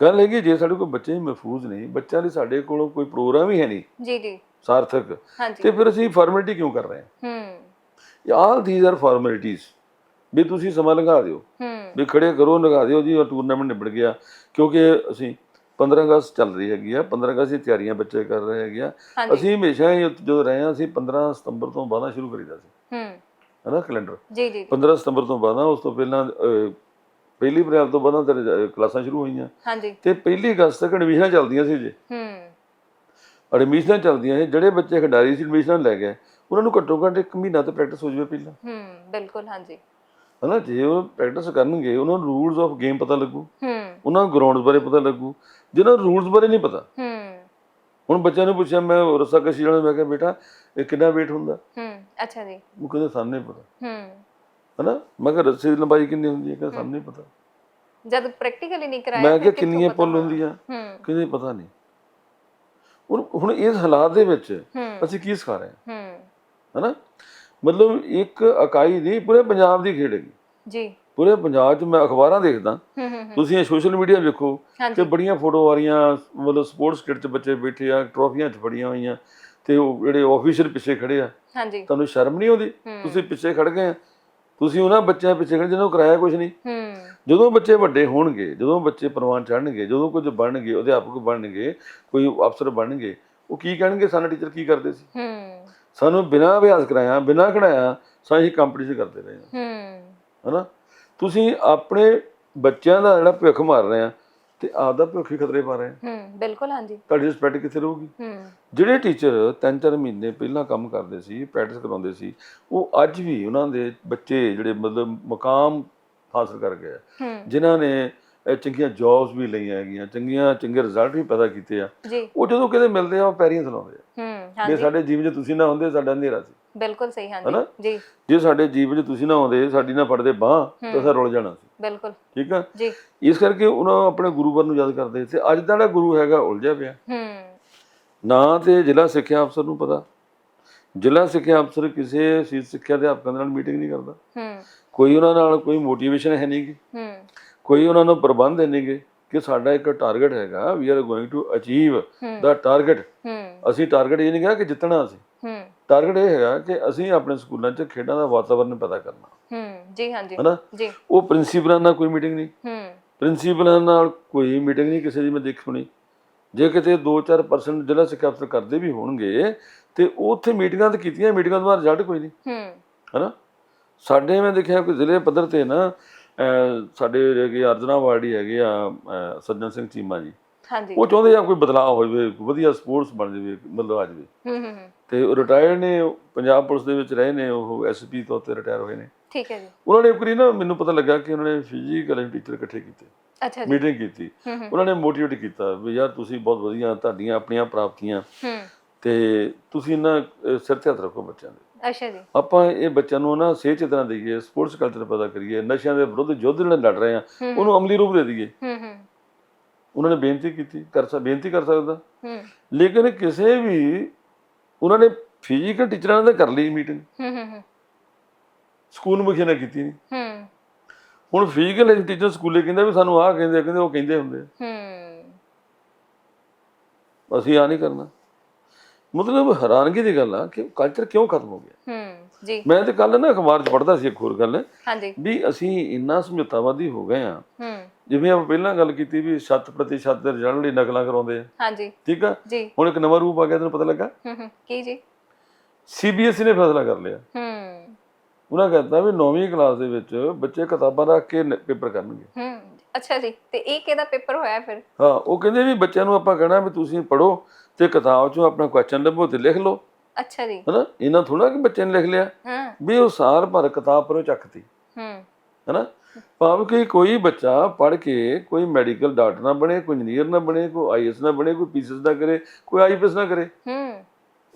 ਗੱਲ ਹੈਗੀ ਜੇ ਸਾਡੇ ਕੋਲ ਬੱਚੇ ਹੀ ਮਹਿਫੂਜ਼ ਨਹੀਂ ਬੱਚਿਆਂ ਲਈ ਸਾਡੇ ਕੋਲ ਕੋਈ ਪ੍ਰੋਗਰਾਮ ਹੀ ਹੈ ਨਹੀਂ। ਜੀ ਜੀ। ਸਾਰਥਕ। ਤੇ ਫਿਰ ਅਸੀਂ ਫਾਰਮੈਲਿਟੀ ਕਿਉਂ ਕਰ ਰਹੇ ਹਾਂ? ਹੂੰ। ਆਲ ਥੀਸ ਆਰ ਫਾਰਮੈਲਿਟੀਜ਼ ਵੀ ਤੁਸੀਂ ਸਮਾਂ ਲੰਘਾ ਦਿਓ। ਵੀ ਖੜੇ ਕਰੋ ਲਗਾ ਦਿਓ ਜੀ ਟੂਰਨਾਮੈਂਟ ਨਿਬੜ ਗਿਆ। ਕਿਉਂਕਿ ਅਸੀਂ 15 ਅਗਸਤ ਚੱਲ ਰਹੀ ਹੈਗੀ ਆ 15 ਅਗਸਤ ਦੀ ਤਿਆਰੀਆਂ ਬੱਚੇ ਕਰ ਰਹੇ ਹੈਗੇ ਆ। ਅਸੀਂ ਹਮੇਸ਼ਾ ਹੀ ਜਦੋਂ ਰਹੇ ਹਾਂ ਅਸੀਂ 15 ਸਤੰਬਰ ਤੋਂ ਬਾਅਦ ਸ਼ੁਰੂ ਕਰੀਦਾ ਸੀ। ਹੂੰ। ਹਨਾ ਕੈਲੰਡਰ ਜੀ ਜੀ 15 ਸਤੰਬਰ ਤੋਂ ਬਾਅਦ ਉਸ ਤੋਂ ਪਹਿਲਾਂ ਪਹਿਲੀ ਅਪ੍ਰੈਲ ਤੋਂ ਬਾਅਦ ਤੇ ਕਲਾਸਾਂ ਸ਼ੁਰੂ ਹੋਈਆਂ। ਹਾਂਜੀ। ਤੇ ਪਹਿਲੀ ਅਗਸਤ ਤੱਕ ਐਡਮਿਸ਼ਨਾਂ ਚੱਲਦੀਆਂ ਸੀ ਜੀ। ਹੂੰ। ਐਡਮਿਸ਼ਨਾਂ ਚੱਲਦੀਆਂ ਸੀ ਜਿਹੜੇ ਬੱਚੇ ਖਿਡਾਰੀ ਸੀ ਐਡਮਿਸ਼ਨਾਂ ਲੈ ਗਏ। ਉਹਨਾਂ ਨੂੰ ਘੱਟੋ ਘੱਟ ਇੱਕ ਮਹੀਨਾ ਤੇ ਪ੍ਰੈਕਟਿਸ ਹੋ ਜਾਵੇ ਪਹਿਲਾਂ। ਹੂੰ ਬਿਲਕੁਲ ਹਾਂਜੀ। ਹਨਾ ਜੇ ਉਹ ਪ੍ਰੈਕਟਿਸ ਕਰਨਗੇ ਉਹਨਾਂ ਨੂੰ ਰੂਲਸ ਆਫ ਗੇਮ ਪਤਾ ਲੱਗੂ। ਹੂੰ। ਉਹਨਾਂ ਨੂੰ ਗਰਾਊਂਡਸ ਬਾਰੇ ਪਤਾ ਲੱਗੂ। ਜਿਹਨਾਂ ਨੂੰ ਰੂਲਸ ਬਾਰੇ ਨਹੀਂ ਪਤਾ। ਹੂੰ। ਹੁਣ ਬੱਚਿਆਂ ਨੂੰ ਪੁੱਛਿਆ ਮੈਂ ਰੱਸਾ ਕਸ਼ੀ ਵਾਲਾ ਮੈਂ ਕਿਹਾ ਬੇਟਾ ਇਹ ਕਿੰਨਾ weight ਹੁੰਦਾ? ਹੂੰ ਅੱਛਾ ਜੀ। ਉਹ ਕਹਿੰਦੇ ਸਾਨੂੰ ਨਹੀਂ ਪਤਾ। ਹੂੰ। ਹਨਾ? ਮੈਂ ਕਿਹਾ ਰੱਸੇ ਦੀ ਲੰਬਾਈ ਕਿੰਨੀ ਹੁੰਦੀ ਹੈ? ਕਹਿੰਦਾ ਸਾਨੂੰ ਨਹੀਂ ਪਤਾ। ਜਦ ਪ੍ਰੈਕਟੀਕਲੀ ਨਹੀਂ ਕਰਾਇਆ ਮੈਂ ਕਿਹਾ ਕਿੰਨੀਆਂ ਪੁੱਲ? ਹੁੰਦੀਆਂ? ਹੂੰ। ਕਹਿੰਦੇ ਪਤਾ ਨਹੀਂ। ਹੁਣ ਹੁਣ ਇਸ ਹਾਲਾਤ ਦੇ ਵਿੱਚ ਅਸੀਂ ਕੀ ਸਿਖਾ ਰਹੇ ਹਾਂ? ਹੂੰ। ਹਨਾ? ਮਤਲਬ ਇੱਕ ਇਕਾਈ ਨਹੀਂ ਪੂਰੇ ਪੰਜਾਬ ਦੀ ਖੇਡ ਹੈਗੀ। ਜੀ। ਪੂਰੇ ਪੰਜਾਬ 'ਚ ਮੈਂ ਅਖਬਾਰਾਂ ਦੇਖਦਾ। ਤੁਸੀਂ ਇਹ ਸੋਸ਼ਲ ਮੀਡੀਆ ਵੇਖੋ ਤੇ ਬੜੀਆਂ ਫੋਟੋ ਆ ਰਹੀਆਂ ਮਤਲਬ ਸਪੋਰਟਸ ਕਿਟ 'ਚ ਬੱਚੇ ਬੈਠੇ ਆ ਟਰੋਫੀਆਂ 'ਚ ਫੜੀਆਂ ਹੋਈਆਂ ਤੇ ਉਹ ਜਿਹੜੇ ਆਫੀਸ਼ੀਅਲ ਪਿੱਛੇ ਖੜੇ ਆ। ਹਾਂਜੀ। ਤੁਹਾਨੂੰ ਸ਼ਰਮ ਨਹੀਂ ਆਉਂਦੀ? ਤੁਸੀਂ ਪਿੱਛੇ ਖੜ ਗਏ ਆ। ਤੁਸੀਂ ਉਹਨਾਂ ਬੱਚਿਆਂ ਪਿੱਛੇ ਖੜੇ ਜਿਹਨਾਂ ਨੂੰ ਕਰਾਇਆ ਕੁਝ ਨਹੀਂ। ਹੂੰ। ਜਦੋਂ ਬੱਚੇ ਵੱਡੇ ਹੋਣਗੇ ਜਦੋਂ ਬੱਚੇ ਪ੍ਰਵਾਨ ਚੜਨਗੇ ਜਦੋਂ ਕੁਝ ਬਣਨਗੇ ਅਧਿਆਪਕ ਬਣਨਗੇ ਕੋਈ ਅਫਸਰ ਬਣਨਗੇ ਉਹ ਕੀ ਕਹਿਣਗੇ? ਸਾਡਾ ਟੀਚਰ ਕੀ ਕਰਦੇ ਸੀ? ਸਾਨੂੰ ਬਿਨਾਂ ਅਭਿਆਸ ਕਰਾਇਆ ਬਿਨਾਂ ਖੜਾਇਆ ਸਾਹੀਂ ਕੰਪੀਟੀਸ਼ਨ ਕਰਦੇ ਰਹੇ ਹਾਂ। ਹੂੰ। ਹਨਾ? ਤੁਸੀਂ ਆਪਣੇ ਬੱਚਿਆਂ ਦਾ ਜਿਹੜਾ ਭਵਿੱਖ ਮਾਰ ਰਹੇ ਆ ਤੇ ਆਪ ਦਾ ਭਵਿੱਖ ਹੀ ਖਤਰੇ ਪਾ ਰਹੇ ਆ। ਹੂੰ ਬਿਲਕੁਲ ਹਾਂਜੀ। ਤੁਹਾਡੀ ਰਿਸਪੈਕਟ ਕਿੱਥੇ ਰਹੂਗੀ? ਹੂੰ। ਜਿਹੜੇ ਟੀਚਰ ਤਿੰਨ ਚਾਰ ਮਹੀਨੇ ਪਹਿਲਾਂ ਕੰਮ ਕਰਦੇ ਸੀ ਪ੍ਰੈਕਟਿਸ ਕਰਾਉਂਦੇ ਸੀ ਉਹ ਅੱਜ ਵੀ ਉਹਨਾਂ ਦੇ ਬੱਚੇ ਜਿਹੜੇ ਮਤਲਬ ਮੁਕਾਮ ਹਾਸਲ ਕਰ ਗਏ ਜਿਨ੍ਹਾਂ ਨੇ ਇਹ ਚੰਗੀਆਂ ਜੌਬਸ ਵੀ ਲਈਆਂ ਹੈਗੀਆਂ ਚੰਗੀਆਂ ਚੰਗੇ ਰਿਜ਼ਲਟ ਵੀ ਪੈਦਾ ਕੀਤੇ ਆ। ਜੀ। ਉਹ ਜਦੋਂ ਕਿਤੇ ਮਿਲਦੇ ਆ ਉਹ ਪੈਰੀਂ ਥਲਾਉਂਦੇ ਆ। ਹੂੰ ਹਾਂਜੀ। ਸਾਡੇ ਜੀਵਨ 'ਚ ਤੁਸੀਂ ਨਾ ਹੁੰਦੇ ਸਾਡਾ ਹਨੇਰਾ ਸੀ। ਬਿਲਕੁਲ ਸਹੀ ਹਾਂਜੀ। ਹਨਾ? ਜੀ। ਜੇ ਸਾਡੇ ਜੀਵਨ 'ਚ ਤੁਸੀਂ ਨਾ ਆਉਂਦੇ ਸਾਡੀ ਨਾ ਫੜਦੇ ਬਾਹ ਤਾਂ ਅਸੀਂ ਰੁਲ ਜਾਣਾ ਸੀ। ਬਿਲਕੁਲ। ਠੀਕ ਆ? ਜੀ। ਇਸ ਕਰਕੇ ਉਹਨਾਂ ਆਪਣੇ ਗੁਰੂਵਰ ਨੂੰ ਯਾਦ ਕਰਦੇ ਤੇ ਅੱਜ ਦਾ ਜਿਹੜਾ ਗੁਰੂ ਹੈਗਾ ਉਲਝਿਆ ਪਿਆ। ਹੂੰ। ਨਾ ਤੇ ਜ਼ਿਲ੍ਹਾ ਸਿੱਖਿਆ ਅਫਸਰ ਨੂੰ ਪਤਾ। ਜ਼ਿਲ੍ਹਾ ਸਿੱਖਿਆ ਅਫਸਰ ਕਿਸੇ ਸਿੱਖਿਆ ਅਧਿਆਪਕਾਂ ਦੇ ਨਾਲ ਮੀਟਿੰਗ ਨਹੀਂ ਕਰਦਾ। ਹੂੰ। ਕੋਈ ਉਹਨਾਂ ਨਾਲ ਕੋਈ ਮੋਟੀਵੇਸ਼ਨ ਹੈ ਨਹੀਂਗੀ ਹੂੰ। ਕੋਈ ਉਹਨਾਂ ਨੂੰ ਪ੍ਰਬੰਧ ਨਹੀਂਗੇ ਕਿ ਸਾਡਾ ਇੱਕ ਟਾਰਗੇਟ ਹੈਗਾ we are going to achieve the target ਅਸੀਂ ਟਾਰਗੇਟ ਇਹ ਨਹੀਂ ਕਿਹਾ ਕਿ ਜਿੱਤਣਾ ਅਸੀਂ। ਹੂੰ। ਟਾਰਗੇਟ ਇਹ ਹੈਗਾ ਕਿ ਅਸੀਂ ਆਪਣੇ ਸਕੂਲਾਂ 'ਚ ਖੇਡਾਂ ਦਾ ਵਾਤਾਵਰਨ ਪੈਦਾ ਕਰਨਾ। ਹੂੰ ਜੀ ਹਾਂਜੀ। ਹਨਾ? ਜੀ। ਉਹ ਪ੍ਰਿੰਸੀਪਲਾਂ ਨਾਲ ਕੋਈ ਮੀਟਿੰਗ ਨਹੀਂ। ਹੂੰ। ਪ੍ਰਿੰਸੀਪਲਾਂ ਨਾਲ ਕੋਈ ਮੀਟਿੰਗ ਨਹੀਂ ਕਿਸੇ ਦੀ ਮੈਂ ਦੇਖ ਸੁਣੀ ਜੇ ਕਿਤੇ 2-4% ਜ਼ਿਲ੍ਹਾ ਸਿੱਖਿਆ ਅਫਸਰ ਕਰਦੇ ਵੀ ਹੋਣਗੇ ਤੇ ਉੱਥੇ ਮੀਟਿੰਗਾਂ ਤਾਂ ਕੀਤੀਆਂ ਮੀਟਿੰਗਾਂ ਬਾਅਦ ਰਿਜ਼ਲਟ ਕੋਈ ਨਹੀਂ। ਹੂੰ। ਹਨਾ? ਸਾਡੇ ਮੈਂ ਦੇਖਿਆ ਕੋਈ ਜ਼ਿਲ੍ਹੇ ਪੱਧਰ ਤੇ ਨਾ ਸਾਡੇ ਹੈਗੇ ਅਰਜਨਾ ਵਾਰਡੀ ਹੈਗੇ ਆ ਸੱਜਣ ਸਿੰਘ ਚੀਮਾ ਜੀ। ਹਾਂਜੀ। ਉਹ ਚਾਹੁੰਦੇ ਆ ਕੋਈ ਬਦਲਾਅ ਹੋ ਜਾਵੇ ਵਧੀਆ ਸਪੋਰਟਸ ਬਣ ਜਾਵੇ ਮਤਲਬ ਆ ਜਾਵੇ। ਹੂੰ ਹੂੰ ਤੇ ਉਹ ਰਿਟਾਇਰਡ ਨੇ ਪੰਜਾਬ ਪੁਲਿਸ ਦੇ ਵਿੱਚ ਰਹੇ ਨੇ ਉਹ ਐਸਪੀ ਤੋਂ ਤੇ ਰਿਟਾਇਰ ਹੋਏ ਨੇ। ਠੀਕ ਹੈ ਜੀ। ਉਹਨਾਂ ਨੇ ਇੱਕ ਵਾਰੀ ਨਾ ਮੈਨੂੰ ਪਤਾ ਲੱਗਾ ਕਿ ਉਹਨਾਂ ਨੇ ਫਿਜ਼ੀਕਲ ਟੀਚਰ ਇਕੱਠੇ ਕੀਤੇ ਅੱਛਾ ਜੀ। ਮੀਟਿੰਗ ਕੀਤੀ। ਉਹਨਾਂ ਨੇ ਮੋਟੀਵੇਟ ਕੀਤਾ ਵੀ ਯਾਰ ਤੁਸੀਂ ਬਹੁਤ ਵਧੀਆ ਤੁਹਾਡੀਆਂ ਆਪਣੀਆਂ ਪ੍ਰਾਪਤੀਆਂ। ਹੂੰ। ਤੇ ਤੁਸੀਂ ਇਹਨਾਂ ਸਿਰ ਤੇ ਹੱਥ ਰੱਖੋ ਬੱਚਿਆਂ ਦੇ। ਅੱਛਾ ਜੀ। ਆਪਾਂ ਇਹ ਬੱਚਿਆਂ ਨੂੰ ਨਾ ਸਿਹਤ ਚੇਤਨਾ ਦੇਈਏ ਸਪੋਰਟਸ ਕਲਚਰ ਪੈਦਾ ਕਰੀਏ ਨਸ਼ਿਆਂ ਦੇ ਵਿਰੁੱਧ ਯੁੱਧ ਜਿਹੜੇ ਲੜ ਰਹੇ ਆ ਉਹਨੂੰ ਅਮਲੀ ਰੂਪ ਦੇ ਦਈਏ। ਹੂੰ ਹੂੰ। ਉਹਨਾਂ ਨੇ ਬੇਨਤੀ ਕੀਤੀ ਕਰ ਸਕ ਬੇਨਤੀ ਕਰ ਸਕਦਾ। ਹੂੰ। ਲੇਕਿਨ ਕਿਸੇ ਵੀ ਉਹਨਾਂ ਨੇ ਫਿਜ਼ੀਕਲ ਟੀਚਰਾਂ ਨਾਲ ਕਰ ਲਈ ਮੀਟਿੰਗ ਹੂੰ ਹੂੰ ਹੂੰ। ਸਕੂਲ ਮੁਖੀ ਨੇ ਕੀਤੀ ਨਹੀਂ। ਹੂੰ। ਹੁਣ ਫਿਜ਼ੀਕਲ ਟੀਚਰ ਸਕੂਲੇ ਕਹਿੰਦਾ ਵੀ ਸਾਨੂੰ ਆਹ ਕਹਿੰਦੇ ਕਹਿੰਦੇ ਉਹ ਕਹਿੰਦੇ ਹੁੰਦੇ। ਹੂੰ। ਅਸੀਂ ਆ ਨਹੀਂ ਕਰਨਾ। ਮਤਲਬ ਹੈਰਾਨਗੀ ਦੀ ਗੱਲ ਆ ਕਿ ਕਲਚਰ ਕਿਉਂ ਖਤਮ ਹੋ ਗਿਆ? ਹੂੰ ਜੀ। ਮੈਂ ਤੇ ਕੱਲ ਨਾ ਅਖਬਾਰ 'ਚ ਪੜ੍ਹਦਾ ਸੀ ਇੱਕ ਹੋਰ ਗੱਲ ਹਾਂਜੀ। ਵੀ ਅਸੀਂ ਇੰਨਾ ਸਮਝੌਤਾਵਾਦੀ ਹੋ ਗਏ ਆ ਹੂੰ। ਜਿਵੇਂ ਆਪਾਂ ਪਹਿਲਾਂ ਗੱਲ ਕੀਤੀ ਵੀ 7% ਦੇ ਰਿਜ਼ਲਟ ਲਈ ਨਕਲਾਂ ਕਰਾਉਂਦੇ ਆ। ਹਾਂਜੀ। ਠੀਕ ਆ? ਜੀ। ਹੁਣ ਇੱਕ ਨਵਾਂ ਰੂਪ ਆ ਗਿਆ ਤੈਨੂੰ ਪਤਾ ਲੱਗਾ? ਹੂੰ ਹੂੰ। ਕੀ ਜੀ? ਸੀਬੀਐਸਈ ਨੇ ਫੈਸਲਾ ਕਰ ਲਿਆ। ਹੂੰ। ਉਹਨਾਂ ਕਹਿੰਦਾ ਵੀ 9ਵੀਂ ਕਲਾਸ ਦੇ ਵਿੱਚ ਬੱਚੇ ਕਿਤਾਬਾਂ ਰੱਖ ਕੇ ਪੇਪਰ ਕਰਨਗੇ। ਹੂੰ ਅੱਛਾ ਜੀ। ਤੇ ਇਹ ਕਿਹਦਾ ਪੇਪਰ ਹੋਇਆ ਫਿਰ? ਹਾਂ ਉਹ ਕਹਿੰਦੇ ਵੀ ਬੱਚਿਆਂ ਨੂੰ ਆਪਾਂ ਕਹਿਣਾ ਵੀ ਤੁਸੀਂ ਪੜ੍ਹੋ। ਤੇ ਕਿਤਾਬ 'ਚੋਂ ਆਪਣਾ ਕੁਐਸਚਨ ਲੱਭੋ ਤੇ ਲਿਖ ਲਓ। ਅੱਛਾ ਜੀ। ਹਨਾ? ਇਹਨਾਂ ਥੋੜਾ ਕਿ ਬੱਚੇ ਨੇ ਲਿਖ ਲਿਆ। ਹਾਂ। ਵੀ ਉਹ ਸਾਲ ਭਰ ਕਿਤਾਬ ਪਰੋਂ ਚੱਕਤੀ। ਹੂੰ। ਹਨਾ? ਭਾਵ ਕਿ ਕੋਈ ਬੱਚਾ ਪੜ੍ਹ ਕੇ ਕੋਈ ਮੈਡੀਕਲ ਡਾਕਟਰ ਨਾ ਬਣੇ ਕੋਈ ਇੰਜੀਨੀਅਰ ਨਾ ਬਣੇ ਕੋਈ ਆਈਐਸ ਨਾ ਬਣੇ ਕੋਈ ਪੀਸੀਐਸ ਨਾ ਕਰੇ ਕੋਈ ਆਈਪੀਐਸ ਨਾ ਕਰੇ। ਹੂੰ।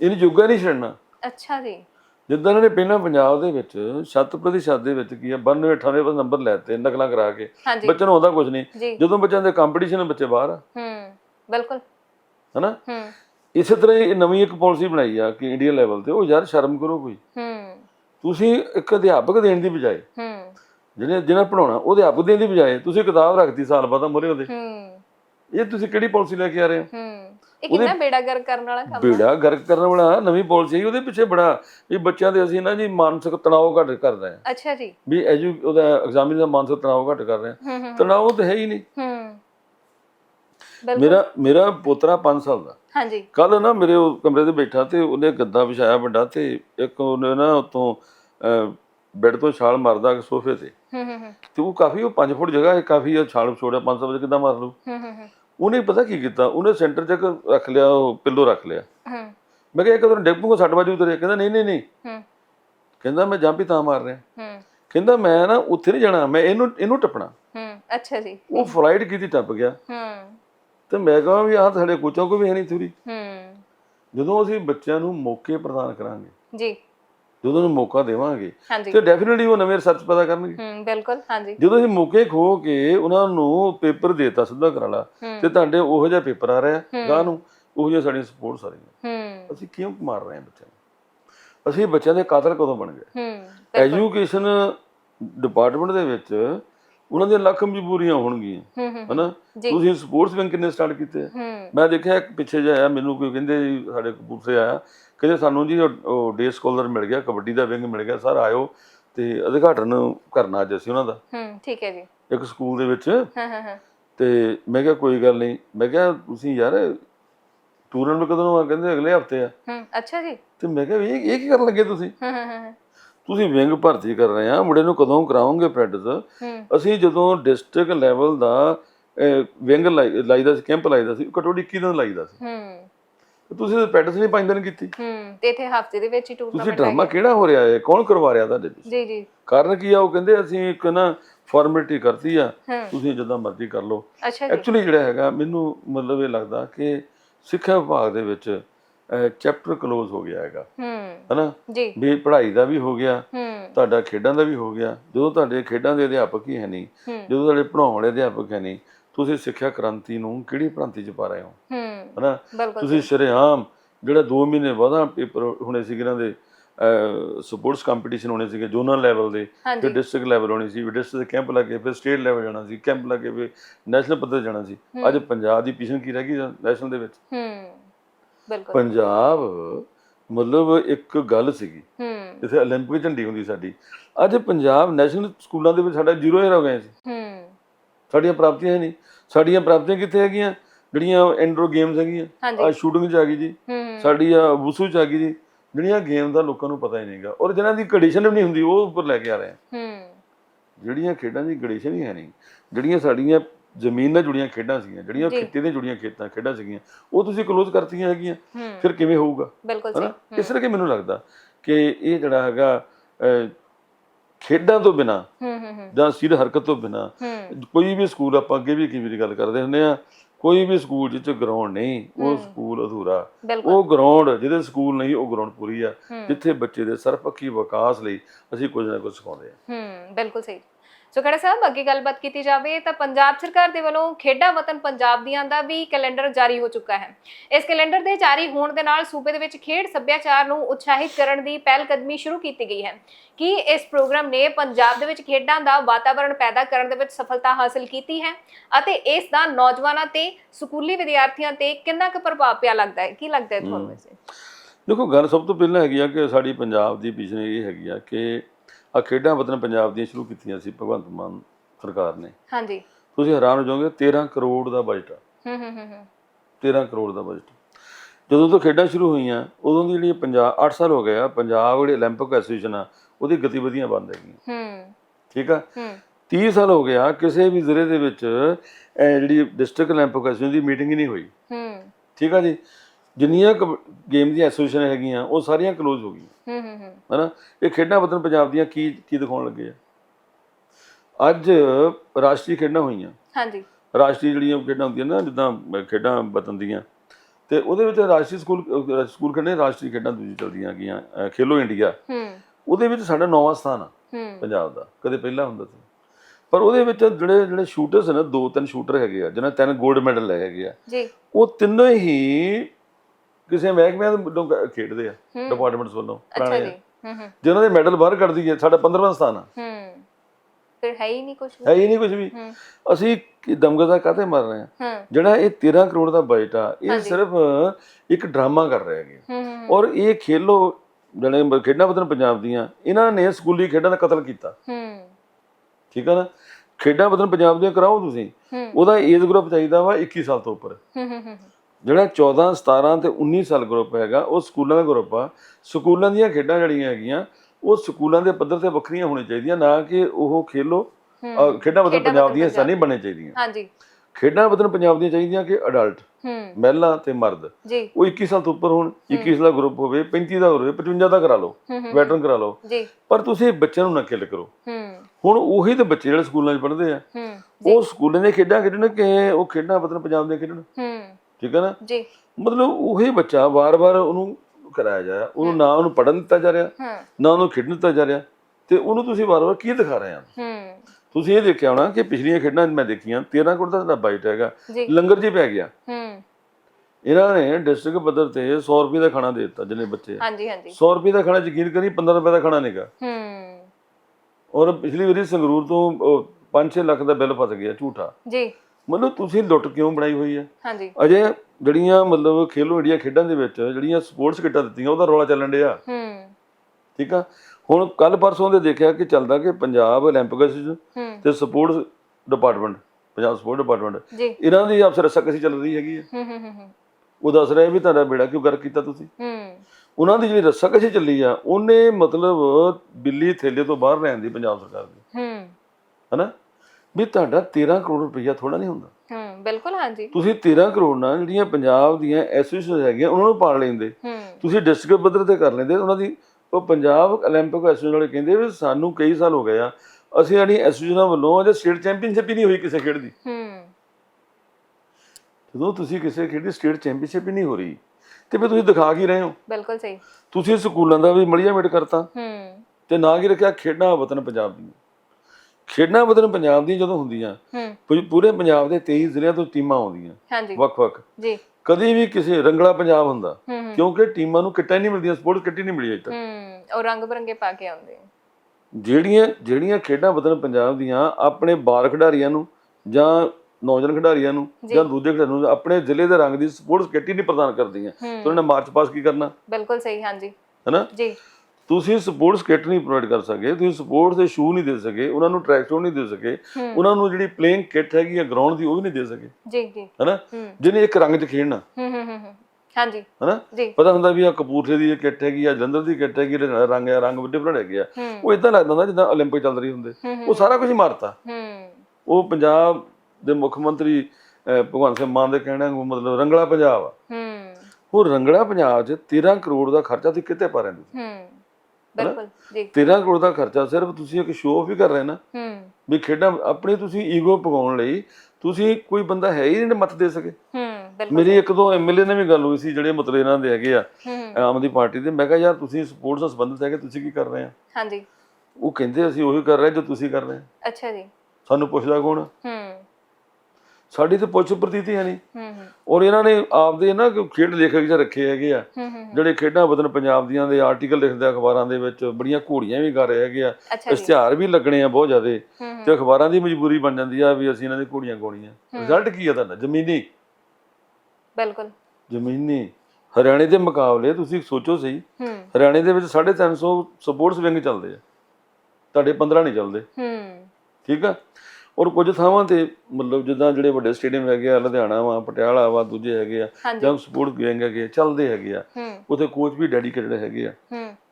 ਇਹਨੂੰ ਜੁਗਾ ਨਹੀਂ ਛੱਡਣਾ। ਅੱਛਾ ਜੀ। ਜਿੱਦਾਂ ਇਹਨਾਂ ਨੇ ਪਹਿਲਾਂ ਪੰਜਾਬ ਦੇ ਵਿੱਚ 7% ਦੇ ਵਿੱਚ ਕੀ ਆ 92 98% ਨੰਬਰ ਲੈਤੇ ਨਕਲਾਂ ਕਰਾ ਕੇ। ਬੱਚਿਆਂ ਨੂੰ ਆਉਂਦਾ ਕੁਝ ਨਹੀਂ। ਜਦੋਂ ਬੱਚਿਆਂ ਦੇ ਕੰਪੀਟੀਸ਼ਨ ਬੱਚੇ ਬਾਹਰ ਆ। ਹੂੰ। ਬਿਲਕੁਲ। ਹਨਾ? ਹੂੰ। ਇਸੇ ਤਰ੍ਹਾਂ ਹੀ ਇਹ ਨਵੀਂ ਇੱਕ ਪਾਲਿਸੀ ਬਣਾਈ ਆ ਕਿ ਇੰਡੀਆ ਲੈਵਲ ਤੇ ਉਹ ਯਾਰ ਸ਼ਰਮ ਕਰੋ ਕੋਈ। ਹੂੰ। ਤੁਸੀਂ ਇੱਕ ਅਧਿਆਪਕ ਦੇਣ ਦੀ ਬਜਾਏ ਹੂੰ। ਜਿਹਨੇ ਜਿਹਨੇ ਪੜਾਉਣਾ ਉਹ ਅਧਿਆਪਕ ਦੇਣ ਦੀ ਬਜਾਏ ਤੁਸੀਂ ਕਿਤਾਬ ਰੱਖਤੀ ਸਾਲ ਬਾਅਦ ਮੁਰੇ ਉਹਦੇ ਹੂੰ। ਇਹ ਤੁਸੀਂ ਕਿਹੜੀ ਪਾਲਿਸੀ ਲੈ ਕੇ ਆ ਰਹੇ ਹੋ? ਹੂੰ। ਇਹ ਕਿੰਨਾ ਬੇੜਾ ਗਰ ਕਰਨ ਵਾਲਾ ਕੰਮ। ਬੇੜਾ ਗਰਕ ਕਰਨ ਵਾਲਾ ਨਵੀਂ ਪਾਲਿਸੀ ਉਹਦੇ ਪਿੱਛੇ ਬੜਾ ਵੀ ਬੱਚਿਆਂ ਦੇ ਅਸੀਂ ਨਾ ਜੀ ਮਾਨਸਿਕ ਤਣਾਅ ਘੱਟ ਕਰਦੇ ਆ। ਅੱਛਾ ਜੀ। ਵੀ ਐਜੂ ਉਹਦਾ ਐਗਜ਼ਾਮਿਨ ਦਾ ਮਾਨਸਿਕ ਤਣਾਅ ਘੱਟ ਕਰ ਰਹੇ ਆ। ਹੂੰ ਹੂੰ। ਤਣਾਅ ਤਾਂ ਹੈ ਹੀ ਨਹੀਂ। ਹੂੰ। ਮੇਰਾ ਮੇਰਾ ਪੋਤਰਾ 5 ਸਾਲ ਦਾ। ਹਾਂਜੀ। ਕੱਲ ਨਾ ਮੇਰੇ ਉਹ ਕਮਰੇ ਤੇ ਬੈਠਾ ਤੇ ਉਹਨੇ ਗੱਦਾ ਵਿਛਾਇਆ ਵੱਡਾ ਤੇ ਇੱਕ ਉਹਨੇ ਨਾ ਉਤੋਂ ਬੈੱਡ ਤੋਂ ਛਾਲ ਮਾਰਦਾ ਸੋਫੇ ਤੇ। ਹੂੰ ਹੂੰ ਹੂੰ। ਤੇ ਉਹ ਕਾਫੀ ਉਹ 5 ਫੁੱਟ ਜਗ੍ਹਾ ਹੈ ਕਾਫੀ ਉਹ ਛਾਲ ਛੋੜਿਆ 500 ਵਜੇ ਕਿੱਦਾਂ ਮਾਰ ਲੂ ਹੂੰ ਹੂੰ ਉਹਨੇ ਪਤਾ ਕੀ ਕੀਤਾ? ਉਹਨੇ ਸੈਂਟਰ 'ਚ ਇੱਕ ਰੱਖ ਲਿਆ ਉਹ ਪਿੱਲੋ ਰੱਖ ਲਿਆ। ਹੂੰ। ਮੈਂ ਕਿਹਾ ਇੱਕ ਵਾਰ ਡਿੱਗ ਪੂਗਾ 60 ਵਜੇ ਉਤਰੇ ਕਹਿੰਦਾ ਨਹੀਂ ਨਹੀਂ ਨਹੀਂ। ਹੂੰ। ਕਹਿੰਦਾ ਮੈਂ ਜੰਪ ਹੀ ਤਾਂ ਮਾਰ ਰਿਹਾ। ਹੂੰ। ਕਹਿੰਦਾ ਮੈਂ ਨਾ ਉੱਥੇ ਨਹੀਂ ਜਾਣਾ ਮੈਂ ਇਹਨੂੰ ਇਹਨੂੰ ਟੱਪਣਾ। ਹੂੰ ਅੱਛਾ ਜੀ। ਉਹ ਫਲਾਈਟ ਕੀਤੀ ਟੱਪ ਗਿਆ। ਹੂੰ। ਤੇ ਮੈਂ ਕਹਾਂ ਵੀ ਆਹ ਸਾਡੇ ਕੋਚਾਂ ਕੋਈ ਵੀ ਹੈ ਨਹੀਂ ਥੋੜੀ ਹੂੰ। ਜਦੋਂ ਅਸੀਂ ਬੱਚਿਆਂ ਨੂੰ ਮੌਕੇ ਪ੍ਰਦਾਨ ਕਰਾਂਗੇ ਜੀ। ਜਦੋਂ ਉਹਨੂੰ ਮੌਕਾ ਦੇਵਾਂਗੇ ਤੇ ਡੈਫੀਨਿਟਲੀ ਉਹ ਨਵੇਂ ਰਿਸਰਚ ਪੈਦਾ ਕਰਨਗੇ। ਹੂੰ ਬਿਲਕੁਲ ਹਾਂਜੀ। ਜਦੋਂ ਅਸੀਂ ਮੌਕੇ ਖੋ ਕੇ ਉਹਨਾਂ ਨੂੰ ਪੇਪਰ ਦੇਤਾ ਸਿੱਧਾ ਕਰਾ ਲਾ ਤੇ ਤੁਹਾਡੇ ਉਹੋ ਜਿਹਾ ਪੇਪਰ ਆ ਰਿਹਾ ਗਾਂ ਨੂੰ ਉਹੋ ਜਿਹਾ ਸਾਡੀਆਂ ਸਪੋਰਟ ਸਾਰੀਆਂ। ਹੂੰ। ਅਸੀਂ ਕਿਉਂ ਮਾਰ ਰਹੇ ਹਾਂ ਬੱਚਿਆਂ ਨੂੰ? ਅਸੀਂ ਬੱਚਿਆਂ ਦੇ ਕਾਤਲ ਕਦੋਂ ਬਣ ਗਏ? ਹੂੰ ਐਜੂਕੇਸ਼ਨ ਡਿਪਾਰਟਮੈਂਟ ਦੇ ਵਿੱਚ ਉਹਨਾਂ ਦੀਆਂ ਲੱਖ ਮਜਬੂਰੀਆਂ ਹੋਣਗੀਆਂ। ਹਨਾ? ਤੁਸੀਂ ਸਪੋਰਟਸ ਵਿੰਗ ਕਿੰਨੇ ਸਟਾਰਟ ਕੀਤੇ? ਆ? ਮੈਂ ਦੇਖਿਆ ਇੱਕ ਪਿੱਛੇ ਜਿਹਾ ਆਇਆ ਮੈਨੂੰ ਕੋਈ ਕਹਿੰਦੇ ਸਾਡੇ ਕਪੂਰਥੇ ਆਇਆ। ਕਹਿੰਦੇ ਸਾਨੂੰ ਜੀ ਉਹ- ਡੇ ਸਕਾਲਰ ਮਿਲ ਗਿਆ ਕਬੱਡੀ ਦਾ ਵਿੰਗ ਮਿਲ ਗਿਆ ਸਰ ਆਇਓ ਤੇ ਉਦਘਾਟਨ ਕਰਨਾ ਅੱਜ ਅਸੀਂ ਉਹਨਾਂ ਦਾ। ਹੂੰ ਠੀਕ ਹੈ ਜੀ। ਇੱਕ ਸਕੂਲ ਦੇ ਵਿੱਚ। ਹਾਂ ਹਾਂ ਹਾਂ। ਤੇ ਮੈਂ ਕਿਹਾ ਕੋਈ ਗੱਲ ਨਹੀਂ। ਮੈਂ ਕਿਹਾ ਤੁਸੀਂ ਯਾਰ ਟੂਰਨਾਮੈਂਟ ਕਦੋਂ ਆ? ਕਹਿੰਦੇ ਅਗਲੇ ਹਫ਼ਤੇ ਆ। ਹੂੰ ਅੱਛਾ ਜੀ। ਤੇ ਮੈਂ ਕਿਹਾ ਵੀ ਇਹ ਇਹ ਕੀ ਕਰਨ ਲੱਗੇ ਤੁਸੀਂ? ਹਾਂ ਹਾਂ ਹਾਂ। ਤੁਸੀਂ ਵਿੰਗ ਭਰਤੀ ਕਰ ਰਹੇ ਆ ਮੁੰਡੇ ਨੂੰ ਕਦੋਂ ਕਰਾਓਗੇ ਪ੍ਰੈਕਟਿਸ ਅਸੀਂ ਜਦੋਂ ਡਿਸਟ੍ਰਿਕਟ ਲੈਵਲ ਦਾ ਵਿੰਗ ਲਾਈਦਾ ਸੀ ਕੈਂਪ ਲਾਈਦਾ ਸੀ ਘੱਟੋ ਘੱਟ 21 ਦਿਨ ਲਾਈਦਾ ਸੀ। ਹੂੰ। ਤੁਸੀਂ ਪ੍ਰੈਕਟਿਸ ਨਹੀਂ ਪੰਜ ਦਿਨ ਕੀਤੀ। ਹੂੰ ਤੇ ਇੱਥੇ ਹਫ਼ਤੇ ਦੇ ਵਿੱਚ ਹੀ ਤੁਸੀਂ ਟੂਰਨਾਮੈਂਟ ਡਰਾਮਾ ਕਿਹੜਾ ਹੋ ਰਿਹਾ ਹੈ? ਕੌਣ ਕਰਵਾ ਰਿਹਾ ਤੁਹਾਡੇ ਵਿੱਚ? ਜੀ ਜੀ। ਕਾਰਨ ਕੀ ਆ? ਉਹ ਕਹਿੰਦੇ ਅਸੀਂ ਇੱਕ ਨਾ ਫਾਰਮੈਲਿਟੀ ਕਰਤੀ ਆ ਤੁਸੀਂ ਜਿੱਦਾਂ ਮਰਜ਼ੀ ਕਰ ਲਓ। ਐਕਚੁਅਲੀ ਜਿਹੜਾ ਹੈਗਾ ਮੈਨੂੰ ਮਤਲਬ ਇਹ ਲੱਗਦਾ ਕਿ ਸਿੱਖਿਆ ਵਿਭਾਗ ਦੇ ਵਿੱਚ ਚੈਪਟਰ ਕਲੋਜ਼ ਹੋ ਗਿਆ ਹੈਗਾ। ਹੂੰ। ਹਨਾ? ਜੀ। ਵੀ ਪੜ੍ਹਾਈ ਦਾ ਵੀ ਹੋ ਗਿਆ ਤੁਹਾਡਾ ਖੇਡਾਂ ਦਾ ਵੀ ਹੋ ਗਿਆ। ਜਦੋਂ ਤੁਹਾਡੇ ਖੇਡਾਂ ਦੇ ਅਧਿਆਪਕ ਹੀ ਹੈ ਨਹੀਂ ਜਦੋਂ ਤੁਹਾਡੇ ਪੜਾਉਣ ਵਾਲੇ ਅਧਿਆਪਕ ਹੈ ਨਹੀਂ ਤੁਸੀਂ ਸਿੱਖਿਆ ਕ੍ਰਾਂਤੀ ਨੂੰ ਕਿਹੜੀ ਭ੍ਰਾਂਤੀ ਚ ਪਾ ਰਹੇ ਹੋ? ਹੂੰ। ਹਨਾ? ਤੁਸੀਂ ਸ਼ਰੇਆਮ ਜਿਹੜਾ 2 ਮਹੀਨੇ ਬਾਅਦ ਪੇਪਰ ਹੋਣੇ ਸੀ ਇਹਨਾਂ ਦੇ ਸਪੋਰਟਸ ਕੰਪੀਟੀਸ਼ਨ ਹੋਣੇ ਸੀਗੇ ਜ਼ੋਨਲ ਲੈਵਲ ਦੇ ਫਿਰ ਡਿਸਟ੍ਰਿਕਟ ਲੈਵਲ ਹੋਣੀ ਸੀ ਡਿਸਟ੍ਰਿਕਟ ਦੇ ਕੈਂਪ ਲੱਗੇ ਫਿਰ ਸਟੇਟ ਲੈਵਲ ਜਾਣਾ ਸੀ ਕੈਂਪ ਲੱਗੇ ਫਿਰ ਨੈਸ਼ਨਲ ਪੱਧਰ ਜਾਣਾ ਸੀ। ਅੱਜ ਪੰਜਾਬ ਦੀ ਪੋਜੀਸ਼ਨ ਕੀ ਰਹਿ ਗਈ ਨੈਸ਼ਨਲ ਦੇ ਵਿੱਚ? ਹੂੰ। ਪੰਜਾਬ ਮਤਲਬ ਇੱਕ ਗੱਲ ਸੀਗੀ ਹੂੰ ਜਿੱਥੇ 올림픽 ਝੰਡੀ ਹੁੰਦੀ ਸਾਡੀ ਅੱਜ ਪੰਜਾਬ ਨੈਸ਼ਨਲ ਸਕੂਲਾਂ ਦੇ ਵਿੱਚ ਸਾਡਾ ਜ਼ੀਰੋ ਏਅਰ ਹੋ ਗਏ ਸੀ ਹੂੰ ਸਾਡੀਆਂ ਪ੍ਰਾਪਤੀਆਂ ਹੈ ਨਹੀਂ ਸਾਡੀਆਂ ਪ੍ਰਾਪਤੀਆਂ ਕਿੱਥੇ ਹੈਗੀਆਂ ਜਿਹੜੀਆਂ ਇੰਡੋਰ ਗੇਮਸ ਹੈਗੀਆਂ ਹਾਂਜੀ ਆ ਸ਼ੂਟਿੰਗ 'ਚ ਆ ਗਈ ਜੀ ਹੂੰ ਸਾਡੀ ਆ ਵੁਸੂ 'ਚ ਆ ਗਈ ਜੀ ਜਿਹੜੀਆਂ ਗੇਮ ਦਾ ਲੋਕਾਂ ਨੂੰ ਪਤਾ ਹੀ ਨਹੀਂਗਾ ਔਰ ਜਿਨ੍ਹਾਂ ਦੀ ਕੰਡੀਸ਼ਨ ਵੀ ਨਹੀਂ ਹੁੰਦੀ ਉਹ ਉੱਪਰ ਲੈ ਕੇ ਆ ਰਹੇ ਆ ਹੂੰ ਜਿਹੜੀਆਂ ਖੇਡਾਂ ਦੀ ਕੰਡੀਸ਼ਨ ਹੀ ਹੈ ਨਹੀਂ ਜਿਹੜੀਆਂ ਸਾਡੀਆਂ ਜ਼ਮੀਨ ਨਾਲ ਜੁੜੀਆਂ ਖੇਡਾਂ ਸੀਗੀਆਂ ਜਿਹੜੀਆਂ। ਖਿੱਤੇ ਨਾਲ ਜੁੜੀਆਂ ਖੇਤਾਂ ਖੇਡਾਂ ਸੀਗੀਆਂ ਉਹ ਤੁਸੀਂ ਕਲੋਜ਼ ਕਰਤੀਆਂ ਹੈਗੀਆਂ ਫਿਰ ਕਿਵੇਂ ਹੋਊਗਾ? ਬਿਲਕੁਲ ਸਹੀ ਇਸ ਕਰਕੇ ਮੈਨੂੰ ਲੱਗਦਾ ਕਿ ਇਹ ਜਿਹੜਾ ਹੈਗਾ ਖੇਡਾਂ ਤੋਂ ਬਿਨਾ ਜਾਂ ਸਿਰ ਹਰਕਤ ਤੋਂ ਬਿਨਾ ਕੋਈ ਵੀ ਸਕੂਲ ਆਪਾਂ ਅੱਗੇ ਵੀ ਕਿਵੇਂ ਦੀ ਗੱਲ ਕਰਦੇ ਹੁੰਦੇ ਆ ਕੋਈ ਵੀ ਸਕੂਲ ਜਿੱਥੇ ਗਰਾਊਂਡ ਨਹੀਂ ਉਹ ਸਕੂਲ ਅਧੂਰਾ। ਉਹ ਗਰਾਊਂਡ ਜਿਹਦੇ ਸਕੂਲ ਨਹੀਂ ਉਹ ਗਰਾਊਂਡ ਪੂਰੀ ਆ ਜਿੱਥੇ ਬੱਚੇ ਦੇ ਸਰਪੱਖੀ ਵਿਕਾਸ ਲਈ ਅਸੀਂ ਕੁਝ ਨਾ ਕੁਝ ਸਿਖਾਉਂਦੇ ਆ ਹੂੰ ਬਿਲਕੁਲ ਸਹੀ। ਸੋ ਖੜਾ ਸਾਹਿਬ ਅੱਗੇ ਗੱਲਬਾਤ ਕੀਤੀ ਜਾਵੇ ਤਾਂ ਪੰਜਾਬ ਸਰਕਾਰ ਦੇ ਵੱਲੋਂ ਖੇਡਾਂ ਵਤਨ ਪੰਜਾਬ ਦੀਆਂ ਦਾ ਵੀ ਕੈਲੰਡਰ ਜਾਰੀ ਹੋ ਚੁੱਕਾ ਹੈ। ਇਸ ਕੈਲੰਡਰ ਦੇ ਜਾਰੀ ਹੋਣ ਦੇ ਨਾਲ ਸੂਬੇ ਦੇ ਵਿੱਚ ਖੇਡ ਸੱਭਿਆਚਾਰ ਨੂੰ ਉਤਸ਼ਾਹਿਤ ਕਰਨ ਦੀ ਪਹਿਲ ਕਦਮੀ ਸ਼ੁਰੂ ਕੀਤੀ ਗਈ ਹੈ। ਕੀ ਇਸ ਪ੍ਰੋਗਰਾਮ ਨੇ ਪੰਜਾਬ ਦੇ ਵਿੱਚ ਖੇਡਾਂ ਦਾ ਵਾਤਾਵਰਣ ਪੈਦਾ ਕਰਨ ਦੇ ਵਿੱਚ ਸਫਲਤਾ ਹਾਸਲ ਕੀਤੀ ਹੈ ਅਤੇ ਇਸ ਦਾ ਨੌਜਵਾਨਾਂ ਤੇ ਸਕੂਲੀ ਵਿਦਿਆਰਥੀਆਂ ਤੇ ਕਿੰਨਾ ਕੁ ਪ੍ਰਭਾਵ ਪਿਆ ਲੱਗਦਾ ਹੈ? ਕੀ ਲੱਗਦਾ ਹੈ ਤੁਹਾਨੂੰ ਵੈਸੇ? ਦੇਖੋ ਗੱਲ ਸਭ ਤੋਂ ਪਹਿਲਾਂ ਹੈਗੀ ਆ ਕਿ ਸਾਡੀ ਪੰਜਾਬ ਦੀ ਵਿਜ਼ਨ ਇਹ ਹੈਗੀ ਆ ਕਿ ਆ ਖੇਡਾਂ ਵਤਨ ਪੰਜਾਬ ਦੀਆਂ ਸ਼ੁਰੂ ਕੀਤੀਆਂ ਸੀ ਭਗਵੰਤ ਮਾਨ ਸਰਕਾਰ ਨੇ ਹਾਂਜੀ ਤੁਸੀਂ ਹੈਰਾਨ ਹੋ ਜਾਓਗੇ 13 ਕਰੋੜ ਦਾ ਬਜਟ ਆ ਹੂੰ ਹੂੰ ਹੂੰ ਹੂੰ 13 ਕਰੋੜ ਦਾ ਬਜਟ ਜਦੋਂ ਤੋਂ ਖੇਡਾਂ ਸ਼ੁਰੂ ਹੋਈਆਂ ਉਦੋਂ ਦੀ ਜਿਹੜੀ ਪੰਜਾਬ 8 ਸਾਲ ਹੋ ਗਏ ਆ ਪੰਜਾਬ ਜਿਹੜੀ 올림픽 ਐਸੋਸੀਏਸ਼ਨ ਆ ਉਹਦੀ ਗਤੀਵਿਧੀਆਂ ਬੰਦ ਹੈਗੀਆਂ ਹੂੰ ਠੀਕ ਆ ਹੂੰ 30 ਸਾਲ ਹੋ ਗਿਆ ਕਿਸੇ ਵੀ ਜ਼ਿਲ੍ਹੇ ਦੇ ਵਿੱਚ ਇਹ ਜਿਹੜੀ ਡਿਸਟ੍ਰਿਕਟ 올림픽 ਐਸੋਸੀਏਸ਼ਨ ਦੀ ਮੀਟਿੰਗ ਹੀ ਨਹੀਂ ਹੋਈ ਹੂੰ ਠੀਕ ਆ ਜੀ ਜਿੰਨੀਆਂ ਗੇਮ ਦੀਆਂ ਐਸੋਸੀਏਸ਼ਨ ਹੈਗੀਆਂ ਉਹ ਸਾਰੀਆਂ ਕਲੋਜ਼ ਹੋ ਗਈਆਂ। ਹੂੰ ਹੂੰ ਹੂੰ। ਹਨਾ? ਇਹ ਖੇਡਾਂ ਵਤਨ ਪੰਜਾਬ ਦੀਆਂ ਕੀ ਕੀ ਦਿਖਾਉਣ ਲੱਗੇ ਆ? ਅੱਜ ਰਾਸ਼ਟਰੀ ਖੇਡਾਂ ਹੋਈਆਂ। ਹਾਂਜੀ। ਰਾਸ਼ਟਰੀ ਜਿਹੜੀਆਂ ਖੇਡਾਂ ਹੁੰਦੀਆਂ ਨਾ ਜਿੱਦਾਂ ਖੇਡਾਂ ਵਤਨ ਦੀਆਂ ਤੇ ਉਹਦੇ ਵਿੱਚ ਰਾਸ਼ਟਰੀ ਸਕੂਲ ਸਕੂਲ ਖੇਡਾਂ ਰਾਸ਼ਟਰੀ ਖੇਡਾਂ ਦੂਜੀ ਚੱਲਦੀਆਂ ਗਈਆਂ ਖੇਲੋ ਇੰਡੀਆ। ਹੂੰ। ਉਹਦੇ ਵਿੱਚ ਸਾਡਾ ਨੌਵਾਂ ਸਥਾਨ ਆ ਹੂੰ। ਪੰਜਾਬ ਦਾ। ਕਦੇ ਪਹਿਲਾਂ ਹੁੰਦਾ ਸੀ। ਪਰ ਉਹਦੇ ਵਿੱਚ ਜਿਹੜੇ ਜਿਹੜੇ ਸ਼ੂਟਰਸ ਨੇ ਦੋ ਤਿੰਨ ਸ਼ੂਟਰ ਹੈਗੇ ਆ ਜਿਨ੍ਹਾਂ ਤਿੰਨ 골ਡ ਮੈਡਲ ਲਏ ਹੈਗੇ ਆ। ਜੀ। ਉਹ ਤਿੰਨੋਂ ਹੀ ਕਿਸੇ ਮਹਿਕਮੇ ਦੇ ਵੱਲੋਂ ਕ- ਖੇਡਦੇ ਆ ਹੂੰ। ਡਿਪਾਰਟਮੈਂਟਸ ਵੱਲੋਂ ਅੱਛਾ ਪੁਰਾਣੇ ਜੀ ਹੂੰ ਹੂੰ। ਦੇ ਮੈਡਲ ਬਾਹਰ ਕੱਢ ਦਈਏ ਸਾਡਾ 15ਵਾਂ ਸਥਾਨ ਆ। ਹੂੰ ਫਿਰ ਹੈ ਹੀ ਨਹੀਂ ਕੁਝ ਹੈ ਹੀ ਨਹੀਂ ਕੁਝ ਵੀ। ਹੂੰ। ਅਸੀਂ ਕੀ ਦਮਗਜ਼ਾ ਕਾਤੇ ਮਰ ਰਹੇ ਆ ਹੂੰ। ਜਿਹੜਾ ਇਹ 13 ਕਰੋੜ ਦਾ ਬਜਟ ਆ ਇਹ ਹਾਂਜੀ। ਸਿਰਫ ਇੱਕ ਡਰਾਮਾ ਕਰ ਰਹੇ ਹੈਗੇ ਹੂੰ ਹੂੰ ਔਰ ਇਹ ਖੇਲੋ ਜਿਹੜੇ ਖੇਡਾਂ ਵਤਨ ਪੰਜਾਬ ਦੀਆਂ ਇਹਨਾਂ ਨੇ ਸਕੂਲੀ ਖੇਡਾਂ ਦਾ ਕਤਲ ਕੀਤਾ। ਹੂੰ। ਠੀਕ ਆ ਨਾ? ਖੇਡਾਂ ਵਤਨ ਪੰਜਾਬ ਦੀਆਂ ਕਰਾਓ ਤੁਸੀਂ। ਹੂੰ। ਉਹਦਾ ਏਜ ਗਰੁੱਪ ਚਾਹੀਦਾ ਵਾ 21 ਸਾਲ ਤੋਂ ਉੱਪਰ। ਹੂੰ ਹੂੰ ਹੂੰ। ਜਿਹੜਾ 14 17 ਤੇ 19 ਸਾਲ ਗਰੁੱਪ ਹੈਗਾ ਉਹ ਸਕੂਲਾਂ ਦਾ ਗਰੁੱਪ ਆ। ਸਕੂਲਾਂ ਦੀਆਂ ਖੇਡਾਂ ਜਿਹੜੀਆਂ ਹੈਗੀਆਂ ਉਹ ਸਕੂਲਾਂ ਦੇ ਪੱਧਰ ਤੇ ਵੱਖਰੀਆਂ ਹੋਣੀਆਂ ਚਾਹੀਦੀਆਂ ਨਾ ਕਿ ਉਹ ਖੇਲੋ ਖੇਡਾਂ ਖੇਡਾਂ ਪੰਜਾਬ ਦੀਆਂ ਹਿੱਸਾ ਨਹੀਂ ਬਣਨੇ ਚਾਹੀਦੀਆਂ। ਹਾਂਜੀ। ਖੇਡਾਂ ਵਤਨ ਪੰਜਾਬ ਦੀਆਂ ਚਾਹੀਦੀਆਂ ਕਿ ਅਡਲਟ ਮਹਿਲਾ ਤੇ ਮਰਦ। ਉਹ 21 ਸਾਲ ਤੋਂ ਉੱਪਰ ਹੋਣ 21 ਦਾ ਗਰੁੱਪ ਹੋਵੇ 35 ਦਾ ਹੋਵੇ 55 ਦਾ ਕਰਾ ਲਓ ਵੈਟਰਨ ਕਰਾ ਲਓ। ਪਰ ਤੁਸੀਂ ਬੱਚਿਆਂ ਨੂੰ ਨਾ ਕਿਲ ਕਰੋ। ਹੁਣ ਉਹੀ ਤੇ ਬੱਚੇ ਜਿਹੜੇ ਸਕੂਲਾਂ 'ਚ ਪੜ੍ਹਦੇ ਆ। ਉਹ ਸਕੂਲਾਂ ਦੀਆਂ ਖੇਡਾਂ ਖੇਡਣ ਕਿ ਉਹ ਖੇਡਾਂ ਵਤਨ ਪੰਜਾਬ ਦੀਆਂ ਖੇਡਣ? ਠੀਕ ਹੈ ਨਾ? ਜੀ। ਮਤਲਬ ਉਹੀ ਬੱਚਾ ਵਾਰ-ਵਾਰ ਉਹਨੂੰ ਕਰਾਇਆ ਜਾ ਉਹਨੂੰ ਨਾ ਉਹਨੂੰ ਪੜਨ ਦਿੱਤਾ ਜਾ ਰਿਹਾ ਨਾ ਉਹਨੂੰ ਖੇਡਣ ਦਿੱਤਾ ਜਾ ਰਿਹਾ। ਤੇ ਉਹਨੂੰ ਤੁਸੀਂ ਵਾਰ-ਵਾਰ ਕੀ ਦਿਖਾ ਰਹੇ ਆ ਹੂੰ। ਤੁਸੀਂ ਇਹ ਦੇਖਿਆ ਹੋਣਾ ਕਿ ਪਿਛਲੀਆਂ ਖੇਡਾਂ ਮੈਂ ਦੇਖੀਆਂ 13 ਕਰੋੜ ਦਾ ਤੁਹਾਡਾ ਬਾਈਟ ਹੈਗਾ। ਲੰਗਰ ਜੀ ਪੈ ਗਿਆ। ਹੂੰ। ਇਹਨਾਂ ਨੇ ਡਿਸਟ੍ਰਿਕਟ ਪੱਧਰ ਤੇ 100 ਰੁਪਏ ਦਾ ਖਾਣਾ ਦੇ ਦਿੱਤਾ ਜਿੰਨੇ ਬੱਚੇ। ਹਾਂਜੀ ਹਾਂਜੀ। 100 ਰੁਪਏ ਦਾ ਖਾਣਾ ਯਕੀਨ ਕਰੀ 15 ਰੁਪਏ ਦਾ ਖਾਣਾ ਨਹੀਂਗਾ ਹੂੰ। ਔਰ ਪਿਛਲੀ ਵਾਰੀ ਸੰਗਰੂਰ ਤੋਂ 5-6 ਲੱਖ ਦਾ ਬਿੱਲ ਫਸ ਗਿਆ ਝੂਠਾ। ਜੀ। ਮਤਲਬ ਤੁਸੀਂ ਲੁੱਟ ਕਿਉਂ ਬਣਾਈ ਹੋਈ ਹੈ ਹਾਂਜੀ ਅਜੇ ਜਿਹੜੀਆਂ ਮਤਲਬ ਖੇਲੋ ਇੰਡੀਆ ਖੇਡਾਂ ਦੇ ਵਿੱਚ ਜਿਹੜੀਆਂ ਸਪੋਰਟਸ ਕਿੱਟਾਂ ਦਿੱਤੀਆਂ ਉਹਦਾ ਰੌਲਾ ਚੱਲਣ ਡਿਆ ਹੂੰ ਠੀਕ ਆ ਹੁਣ ਕੱਲ ਪਰਸੋਂ ਦੇ ਦੇਖਿਆ ਕਿ ਚੱਲਦਾ ਕਿ ਪੰਜਾਬ 올림픽 ਐਸੋਸੀਏਸ਼ਨ ਹੂੰ ਤੇ sports department Punjab sport department ਜੀ ਇਹਨਾਂ ਦੀ ਆਪਸ ਰਸਾ ਕਸੀ ਚੱਲ ਰਹੀ ਹੈਗੀ ਹੈ ਹੂੰ ਹੂੰ ਹੂੰ ਹੂੰ ਉਹ ਦੱਸ ਰਿਹਾ ਵੀ ਤੁਹਾਡਾ ਬੇੜਾ ਕਿਉਂ ਕਰ ਕੀਤਾ ਤੁਸੀਂ ਹੂੰ ਉਹਨਾਂ ਦੀ ਜਿਹੜੀ ਰਸਾ ਕਸੀ ਚੱਲੀ ਆ ਉਹਨੇ ਮਤਲਬ ਬਿੱਲੀ ਥੇਲੇ ਤੋਂ ਬਾਹਰ ਲੈਣ ਦੀ ਪੰਜਾਬ ਸਰਕਾਰ ਦੀ ਹੂੰ ਹਨਾ ਵੀ ਤੁਹਾਡਾ 13 ਕਰੋੜ ਰੁਪਈਆ ਥੋੜਾ ਨਹੀਂ ਹੁੰਦਾ ਹੂੰ ਬਿਲਕੁਲ ਹਾਂਜੀ ਤੁਸੀਂ 13 ਕਰੋੜ ਨਾਲ ਜਿਹੜੀਆਂ ਪੰਜਾਬ ਦੀਆਂ ਐਸੋਸੀਏਸ਼ਨ ਹੈਗੀਆਂ ਉਹਨਾਂ ਨੂੰ ਪਾਲ ਲੈਂਦੇ ਹੂੰ ਤੁਸੀਂ ਡਿਸਟ੍ਰਿਕਟ ਪੱਧਰ ਤੇ ਕਰ ਲੈਂਦੇ ਉਹਨਾਂ ਦੀ ਉਹ ਪੰਜਾਬ 올림픽 ਐਸੋਸੀਏਸ਼ਨ ਵਾਲੇ ਕਹਿੰਦੇ ਵੀ ਸਾਨੂੰ ਕਈ ਸਾਲ ਹੋ ਗਏ ਆ ਅਸੀਂ ਸਾਡੀ ਐਸੋਸੀਏਸ਼ਨਾਂ ਵੱਲੋਂ ਅਜੇ ਸਟੇਟ ਚੈਂਪੀਅਨਸ਼ਿਪ ਹੀ ਨਹੀਂ ਹੋਈ ਕਿਸੇ ਖੇਡ ਦੀ ਹੂੰ ਜਦੋਂ ਤੁਸੀਂ ਕਿਸੇ ਖੇਡ ਦੀ ਸਟੇਟ ਚੈਂਪੀਅਨਸ਼ਿਪ ਹੀ ਨਹੀਂ ਹੋ ਰਹੀ ਤੇ ਫਿਰ ਤੁਸੀਂ ਦਿਖਾ ਕੀ ਰਹੇ ਹੋ ਬਿਲਕੁਲ ਸਹੀ ਤੁਸੀਂ ਸਕੂਲਾਂ ਦਾ ਵੀ ਮਲੀਆ ਮਿਟ ਕਰਤਾ ਹੂੰ ਤੇ ਨਾ ਕੀ ਰੱਖਿਆ ਖੇਡਾਂ ਵਤਨ ਪੰਜਾਬ ਦੀਆਂ ਖੇਡਾਂ ਵਤਨ ਪੰਜਾਬ ਦੀਆਂ ਜਦੋਂ ਹੁੰਦੀਆਂ ਪੂ- ਪੂਰੇ ਪੰਜਾਬ ਦੇ 23 ਜ਼ਿਲ੍ਹਿਆਂ ਤੋਂ ਟੀਮਾਂ ਆਉਂਦੀਆਂ। ਹਾਂਜੀ। ਵੱਖ-ਵੱਖ ਜੀ। ਕਦੀ ਵੀ ਕਿਸੇ ਰੰਗਲਾ ਪੰਜਾਬ ਹੁੰਦਾ ਹੂੰ ਹੂੰ। ਕਿਉਂਕਿ ਟੀਮਾਂ ਨੂੰ ਕਿੱਟਾਂ ਹੀ ਨਹੀਂ ਮਿਲਦੀਆਂ ਸਪੋਰਟਸ ਕਿੱਟ ਹੀ ਨਹੀਂ ਮਿਲੀ ਅਜੇ ਤੱਕ। ਹੂੰ ਉਹ ਰੰਗ ਬਰੰਗੇ ਪਾ ਕੇ ਆਉਂਦੇ ਆ। ਜਿਹੜੀਆਂ ਜਿਹੜੀਆਂ ਖੇਡਾਂ ਵਤਨ ਪੰਜਾਬ ਦੀਆਂ ਆਪਣੇ ਬਾਲ ਖਿਡਾਰੀਆਂ ਨੂੰ ਜਾਂ ਨੌਜਵਾਨ ਖਿਡਾਰੀਆਂ ਨੂੰ ਜੀ। ਜਾਂ ਦੂਜੇ ਖਿਡਾਰੀਆਂ ਨੂੰ ਆਪਣੇ ਜ਼ਿਲ੍ਹੇ ਦੇ ਰੰਗ ਦੀ ਸਪੋਰਟਸ ਕਿੱਟ ਹੀ ਨਹੀਂ ਪ੍ਰਦਾਨ ਕਰਦੀਆਂ। ਤੇ ਹੂੰ ਉਹਨਾਂ ਨੇ ਮਾਰਚ ਪਾਸ ਕੀ ਕਰਨਾ? ਬਿਲਕੁਲ ਸਹੀ ਹਾਂਜੀ। ਹੈਨਾ? ਜੀ। ਤੁਸੀਂ ਸਪੋਰਟਸ ਕਿੱਟ ਨਹੀਂ ਪ੍ਰੋਵਾਈਡ ਕਰ ਸਕੇ ਤੁਸੀਂ ਸਪੋਰਟਸ ਦੇ ਸ਼ੂ ਨਹੀਂ ਦੇ ਸਕੇ ਉਹਨਾਂ ਨੂੰ ਟਰੈਕ ਸ਼ੂ ਨਹੀਂ ਦੇ ਸਕੇ ਹੂੰ ਉਹਨਾਂ ਨੂੰ ਜਿਹੜੀ ਪਲੇਇੰਗ ਕਿੱਟ ਹੈਗੀ ਆ ਗਰਾਊਂਡ ਦੀ ਉਹ ਵੀ ਨਹੀਂ ਦੇ ਸਕੇ ਜੀ ਜੀ ਹੈਨਾ ਹੂੰ ਜਿਹਨੇ ਇੱਕ ਰੰਗ 'ਚ ਖੇਡਣਾ ਹੂੰ ਹੂੰ ਹੂੰ ਹੂੰ। ਹਾਂਜੀ ਹੈਨਾ ਜੀ ਪਤਾ ਹੁੰਦਾ ਵੀ ਆ ਕਪੂਰਥਲੇ ਦੀ ਇਹ ਕਿੱਟ ਹੈਗੀ ਆ ਜਲੰਧਰ ਦੀ ਕਿੱਟ ਹੈਗੀ ਇਹਦੇ ਨਾਲ ਰੰਗ ਆ ਰੰਗ ਡਿਫਰੈਂਟ ਹੈਗੇ ਆ ਹੂੰ ਉਹ ਇਦਾਂ ਲੱਗਦਾ ਹੁੰਦਾ ਜਿੱਦਾਂ 올림픽 ਚੱਲ ਰਹੀ ਹੁੰਦੇ ਹੂੰ ਉਹ ਸਾਰਾ ਕੁਝ ਮਾਰਤਾ ਹੂੰ ਉਹ ਪੰਜਾਬ ਦੇ ਮੁੱਖ ਮੰਤਰੀ ਅਹ, ਭਗਵੰਤ ਸਿੰਘ ਮਾਨ ਦੇ ਕਹਿਣਾ ਨੂੰ ਮਤਲਬ ਰੰਗਲਾ ਪੰਜਾਬ ਆ ਹੂੰ ਉਹ ਰੰਗਲਾ ਪੰਜਾਬ 'ਚ 13 ਕਰੋੜ ਦਾ ਖਰਚਾ ਤੁਸੀਂ ਕਿੱਥੇ ਪਾ ਰਹੇ ਹੋ ਹੂੰ ਬਿਲਕੁਲ ਜੀ। 13 ਕਰੋੜ ਦਾ ਖਰਚਾ ਸਿਰਫ ਤੁਸੀਂ ਇੱਕ ਸ਼ੋਅ ਆਫ ਹੀ ਕਰ ਰਹੇ ਨਾ। ਹੂੰ। ਵੀ ਖੇਡਾਂ ਆਪਣੀ ਤੁਸੀਂ ਈਗੋ ਪਗਾਉਣ ਲਈ ਤੁਸੀਂ ਕੋਈ ਬੰਦਾ ਹੈ ਹੀ ਨਹੀਂ ਮਤ ਦੇ ਸਕੇ। ਹੂੰ ਬਿਲਕੁਲ ਮੇਰੀ ਇੱਕ ਦੋ ਐਮਐਲਏ ਨੇ ਵੀ ਗੱਲ ਹੋਈ ਸੀ ਜਿਹੜੇ ਮਤਲਬ ਇਹਨਾਂ ਦੇ ਹੈਗੇ ਆ ਆਮ ਆਦਮੀ ਪਾਰਟੀ ਦੇ। ਮੈਂ ਕਿਹਾ ਯਾਰ ਤੁਸੀਂ ਸਪੋਰਟਸ ਨਾਲ ਸੰਬੰਧਿਤ ਹੈਗੇ ਤੁਸੀਂ ਕੀ ਕਰ ਰਹੇ ਆ? ਹਾਂਜੀ। ਉਹ ਕਹਿੰਦੇ ਅਸੀਂ ਉਹੀ ਕਰ ਰਹੇ ਜੋ ਤੁਸੀਂ ਕਰ ਰਹੇ ਅੱਛਾ ਜੀ। ਸਾਨੂੰ ਪੁੱਛਦਾ ਕੌਣ? ਹੂੰ। ਸਾਡੀ ਤੇ ਪੁੱਛ ਪ੍ਰਤੀਤੀ ਹੈ ਨਹੀਂ। ਹੂੰ ਹੂੰ। ਔਰ ਇਹਨਾਂ ਨੇ ਆਪਦੇ ਨਾ ਖੇਡ ਲੇਖਕ ਜਿਹਾ ਰੱਖੇ ਹੈਗੇ ਆ। ਜਿਹੜੇ ਖੇਡਾਂ ਵਤਨ ਪੰਜਾਬ ਦੀਆਂ ਦੇ ਆਰਟੀਕਲ ਲਿਖਦੇ ਅਖਬਾਰਾਂ ਦੇ ਵਿੱਚ ਬੜੀਆਂ ਘੋੜੀਆਂ ਵੀ ਕਰ ਰਹੇ ਹੈਗੇ ਆ। ਇਸ਼ਤਿਹਾਰ ਵੀ ਲੱਗਣੇ ਆ ਬਹੁਤ ਜ਼ਿਆਦੇ। ਤੇ ਅਖਬਾਰਾਂ ਦੀ ਮਜਬੂਰੀ ਬਣ ਜਾਂਦੀ ਆ ਵੀ ਅਸੀਂ ਇਹਨਾਂ ਦੀ ਘੋੜੀਆਂ ਗਾਉਣੀਆਂ। ਰਿਜ਼ਲਟ ਕੀ ਆ ਤੁਹਾਡਾ? ਜ਼ਮੀਨੀ? ਬਿਲਕੁਲ। ਜ਼ਮੀਨੀ। ਹਰਿਆਣੇ ਦੇ ਮੁਕਾਬਲੇ ਤੁਸੀਂ ਸੋਚੋ ਸਹੀ। ਹਰਿਆਣੇ ਦੇ ਵਿੱਚ 350 ਸਪੋਰਟਸ ਵਿੰਗ ਚੱਲਦੇ ਆ। ਤੁਹਾਡੇ 15 ਨਹੀਂ ਚੱਲਦੇ। ਹੂੰ। ਠੀਕ ਆ? ਔਰ ਕੁਝ ਥਾਵਾਂ ਤੇ ਮਤਲਬ ਜਿੱਦਾਂ ਜਿਹੜੇ ਵੱਡੇ ਸਟੇਡੀਅਮ ਹੈਗੇ ਆ ਲੁਧਿਆਣਾ ਵਾ ਪਟਿਆਲਾ ਵਾ ਦੂਜੇ ਹੈਗੇ ਆ ਜਾਂ ਸਪੋਰਟ ਵਿੰਗ ਹੈਗੇ ਆ, ਚੱਲਦੇ ਹੈਗੇ ਆ। ਉਥੇ ਕੋਚ ਵੀ ਡੈਡੀਕੇਟਡ ਹੈਗੇ ਆ।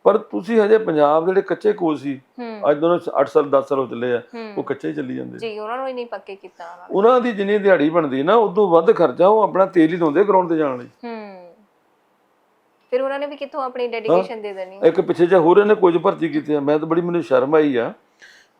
ਪਰ ਤੁਸੀਂ ਹਜੇ ਪੰਜਾਬ ਦੇ ਜਿਹੜੇ ਕੱਚੇ ਕੋਚ ਸੀ ਅੱਜ ਦੋਨੋਂ 8 ਸਾਲ 10 ਸਾਲ ਹੋ ਚੱਲੇ ਆ ਉਹ ਕੱਚੇ ਹੀ ਚੱਲੀ ਜਾਂਦੇ। ਜੀ ਉਹਨਾਂ ਨੂੰ ਹੀ ਨਹੀਂ ਪੱਕੇ ਕੀਤਾ ਉਹਨਾਂ ਦੀ ਜਿੰਨੀ ਦਿਹਾੜੀ ਬਣਦੀ ਨਾ ਉਦੋਂ ਵੱਧ ਖਰਚਾ ਉਹ ਆਪਣਾ ਤੇਲ ਹੀ ਲਾਉਂਦੇ ਗਰਾਊਂਡ ਤੇ ਜਾਣ ਲਈ। ਫਿਰ ਉਹਨਾਂ ਨੇ ਵੀ ਕਿੱਥੋਂ ਆਪਣੀ ਡੈਡੀਕੇਸ਼ਨ ਦੇ ਦੇਣੀ? ਇੱਕ ਪਿੱਛੇ ਜਿਹਾ ਹੋਰ ਇਹਨੇ ਕੁਝ ਭਰਤੀ ਕੀਤੇ ਆ ਮੈਂ ਤਾਂ ਬੜੀ ਮੈਨੂੰ ਸ਼ਰਮ ਆਈ ਆ।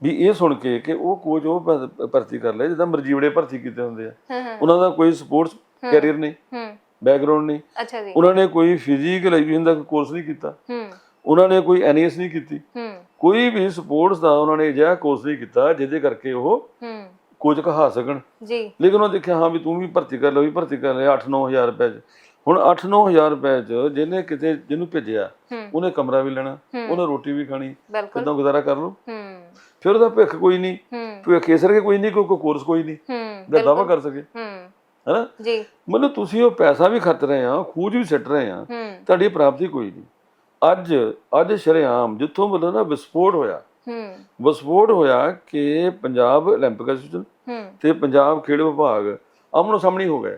ਵੀ ਇਹ ਸੁਣ ਕੇ ਕਿ ਉਹ ਕੋਚ ਉਹ ਭਰਤੀ ਕਰ ਲਿਆ ਜਿੱਦਾਂ ਮਰਜੀਵੜੇ ਭਰਤੀ ਕੀਤੇ ਹੁੰਦੇ ਆ। ਹੂੰ ਹੂੰ। ਉਹਨਾਂ ਦਾ ਕੋਈ ਸਪੋਰਟਸ ਕੈਰੀਅਰ ਨਹੀਂ ਹੂੰ। ਬੈਕਗ੍ਰਾਉਂਡ ਨਹੀਂ। ਅੱਛਾ ਜੀ। ਉਹਨਾਂ ਨੇ ਕੋਈ ਫਿਜ਼ੀਕਲ ਐਜੂਕੇਸ਼ਨ ਦਾ ਕੋਰਸ ਨਹੀਂ ਕੀਤਾ। ਹੂੰ। ਉਹਨਾਂ ਨੇ ਕੋਈ ਐਨਐਸ ਨਹੀਂ ਕੀਤੀ। ਹੂੰ। ਕੋਈ ਵੀ ਸਪੋਰਟਸ ਦਾ ਉਹਨਾਂ ਨੇ ਅਜਿਹਾ ਕੋਰਸ ਨਹੀਂ ਕੀਤਾ ਜਿਹਦੇ ਕਰਕੇ ਉਹ ਹੂੰ। ਕੋਚ ਕਹਾ ਸਕਣ। ਜੀ। ਲੇਕਿਨ ਉਹ ਦੇਖਿਆ ਹਾਂ ਵੀ ਤੂੰ ਵੀ ਭਰਤੀ ਕਰ ਲੈ ਉਹ ਵੀ ਭਰਤੀ ਕਰ ਲਿਆ 8-9000 ਰੁਪਏ ਚ। ਹੁਣ 8-9000 ਰੁਪਏ ਚ ਜਿਹਨੇ ਕਿਤੇ ਜਿਹਨੂੰ ਭੇਜਿਆ ਹੂੰ। ਉਹਨੇ ਕਮਰਾ ਵੀ ਲੈਣਾ ਹੂੰ। ਉਹਨੇ ਰੋਟੀ ਵੀ ਖਾਣੀ ਬਿਲਕੁਲ। ਕਿਦਾਂ ਗੁਜ਼ਾਰਾ ਕਰ ਲਓ ਹੂੰ। ਫਿਰ ਉਹਦਾ ਭਿੱਖ ਕੋਈ ਨਹੀਂ ਹੂੰ ਭਿੱਖ ਇਸ ਕਰਕੇ ਕੋਈ ਨਹੀਂ ਕੋਈ ਕੋਈ ਕੋਰਸ ਕੋਈ ਨਹੀਂ ਹੂੰ ਜਿਹੜਾ ਦਾਵਾ ਕਰ ਸਕੇ ਹੂੰ ਹੈਨਾ ਜੀ ਮਤਲਬ ਤੁਸੀਂ ਉਹ ਪੈਸਾ ਵੀ ਖਰਚ ਰਹੇ ਆ ਖੂਜ ਵੀ ਸਿੱਟ ਰਹੇ ਆ ਹੂੰ ਤੁਹਾਡੀ ਪ੍ਰਾਪਤੀ ਕੋਈ ਨਹੀਂ ਅੱਜ ਅੱਜ ਸ਼ਰੇਆਮ ਜਿੱਥੋਂ ਮਤਲਬ ਨਾ ਵਿਸਫੋਟ ਹੋਇਆ ਹੂੰ ਵਿਸਫੋਟ ਹੋਇਆ ਕਿ ਪੰਜਾਬ 올림픽 ਐਸੋਸੀਏਸ਼ਨ ਹੂੰ ਤੇ ਪੰਜਾਬ ਖੇਡ ਵਿਭਾਗ ਆਮਨੋ ਸਾਹਮਣੇ ਹੋ ਗਏ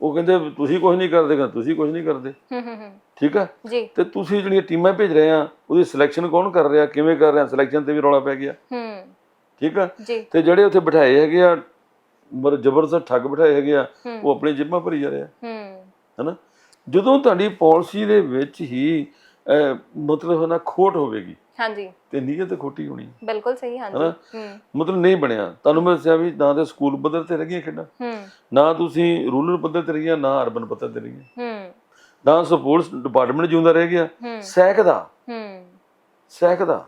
ਉਹ ਕਹਿੰਦੇ ਤੁਸੀਂ ਕੁਝ ਨਹੀਂ ਕਰਦੇ ਕਹਿੰਦੇ ਤੁਸੀਂ ਕੁਝ ਨਹੀਂ ਕਰਦੇ। ਹੂੰ ਹੂੰ ਹੂੰ। ਠੀਕ ਆ? ਜੀ। ਤੇ ਤੁਸੀਂ ਜਿਹੜੀਆਂ ਟੀਮਾਂ ਭੇਜ ਰਹੇ ਆ ਉਹਦੀ ਸਿਲੈਕਸ਼ਨ ਕੌਣ ਕਰ ਰਿਹਾ ਕਿਵੇਂ ਕਰ ਰਿਹਾ? ਸਿਲੈਕਸ਼ਨ ਤੇ ਵੀ ਰੌਲਾ ਪੈ ਗਿਆ। ਹੂੰ। ਠੀਕ ਆ? ਜੀ। ਤੇ ਜਿਹੜੇ ਉੱਥੇ ਬਿਠਾਏ ਹੈਗੇ ਆ ਮਰ ਜ਼ਬਰਦਸਤ ਠੱਗ ਬਿਠਾਏ ਹੈਗੇ ਆ ਉਹ ਆਪਣੀ ਜੇਬਾਂ ਭਰੀ ਜਾ ਰਿਹਾ ਹੂੰ। ਹਨਾ? ਜਦੋਂ ਤੁਹਾਡੀ ਪਾਲਿਸੀ ਦੇ ਵਿੱਚ ਹੀ ਮਤਲਬ ਨਾ ਖੋਟ ਹੋਵੇਗੀ ਹਾਂਜੀ। ਤੇ ਨੀਅਤ ਖੋਟੀ ਹੋਣੀ। ਬਿਲਕੁਲ ਸਹੀ ਹਾਂਜੀ। ਹਨਾ? ਹੂੰ। ਮਤਲਬ ਨਹੀਂ ਬਣਿਆ। ਤੁਹਾਨੂੰ ਮੈਂ ਦੱਸਿਆ ਵੀ ਨਾ ਤੇ ਸਕੂਲ ਪੱਧਰ ਤੇ ਲੱਗੀਆਂ ਖੇਡਾਂ। ਹੂੰ। ਨਾ ਤੁਸੀਂ ਰੂਰਲ ਪੱਧਰ ਤੇ ਰਹੀਆਂ ਨਾ ਅਰਬਨ ਪੱਧਰ ਤੇ ਰਹੀਆਂ। ਹੂੰ। ਨਾ ਸਪੋਰਟਸ ਡਿਪਾਰਟਮੈਂਟ ਜਿਉਂਦਾ ਰਹਿ ਗਿਆ। ਹੂੰ। ਸਹਿਕ ਦਾ। ਹੂੰ। ਸਹਿਕ ਦਾ।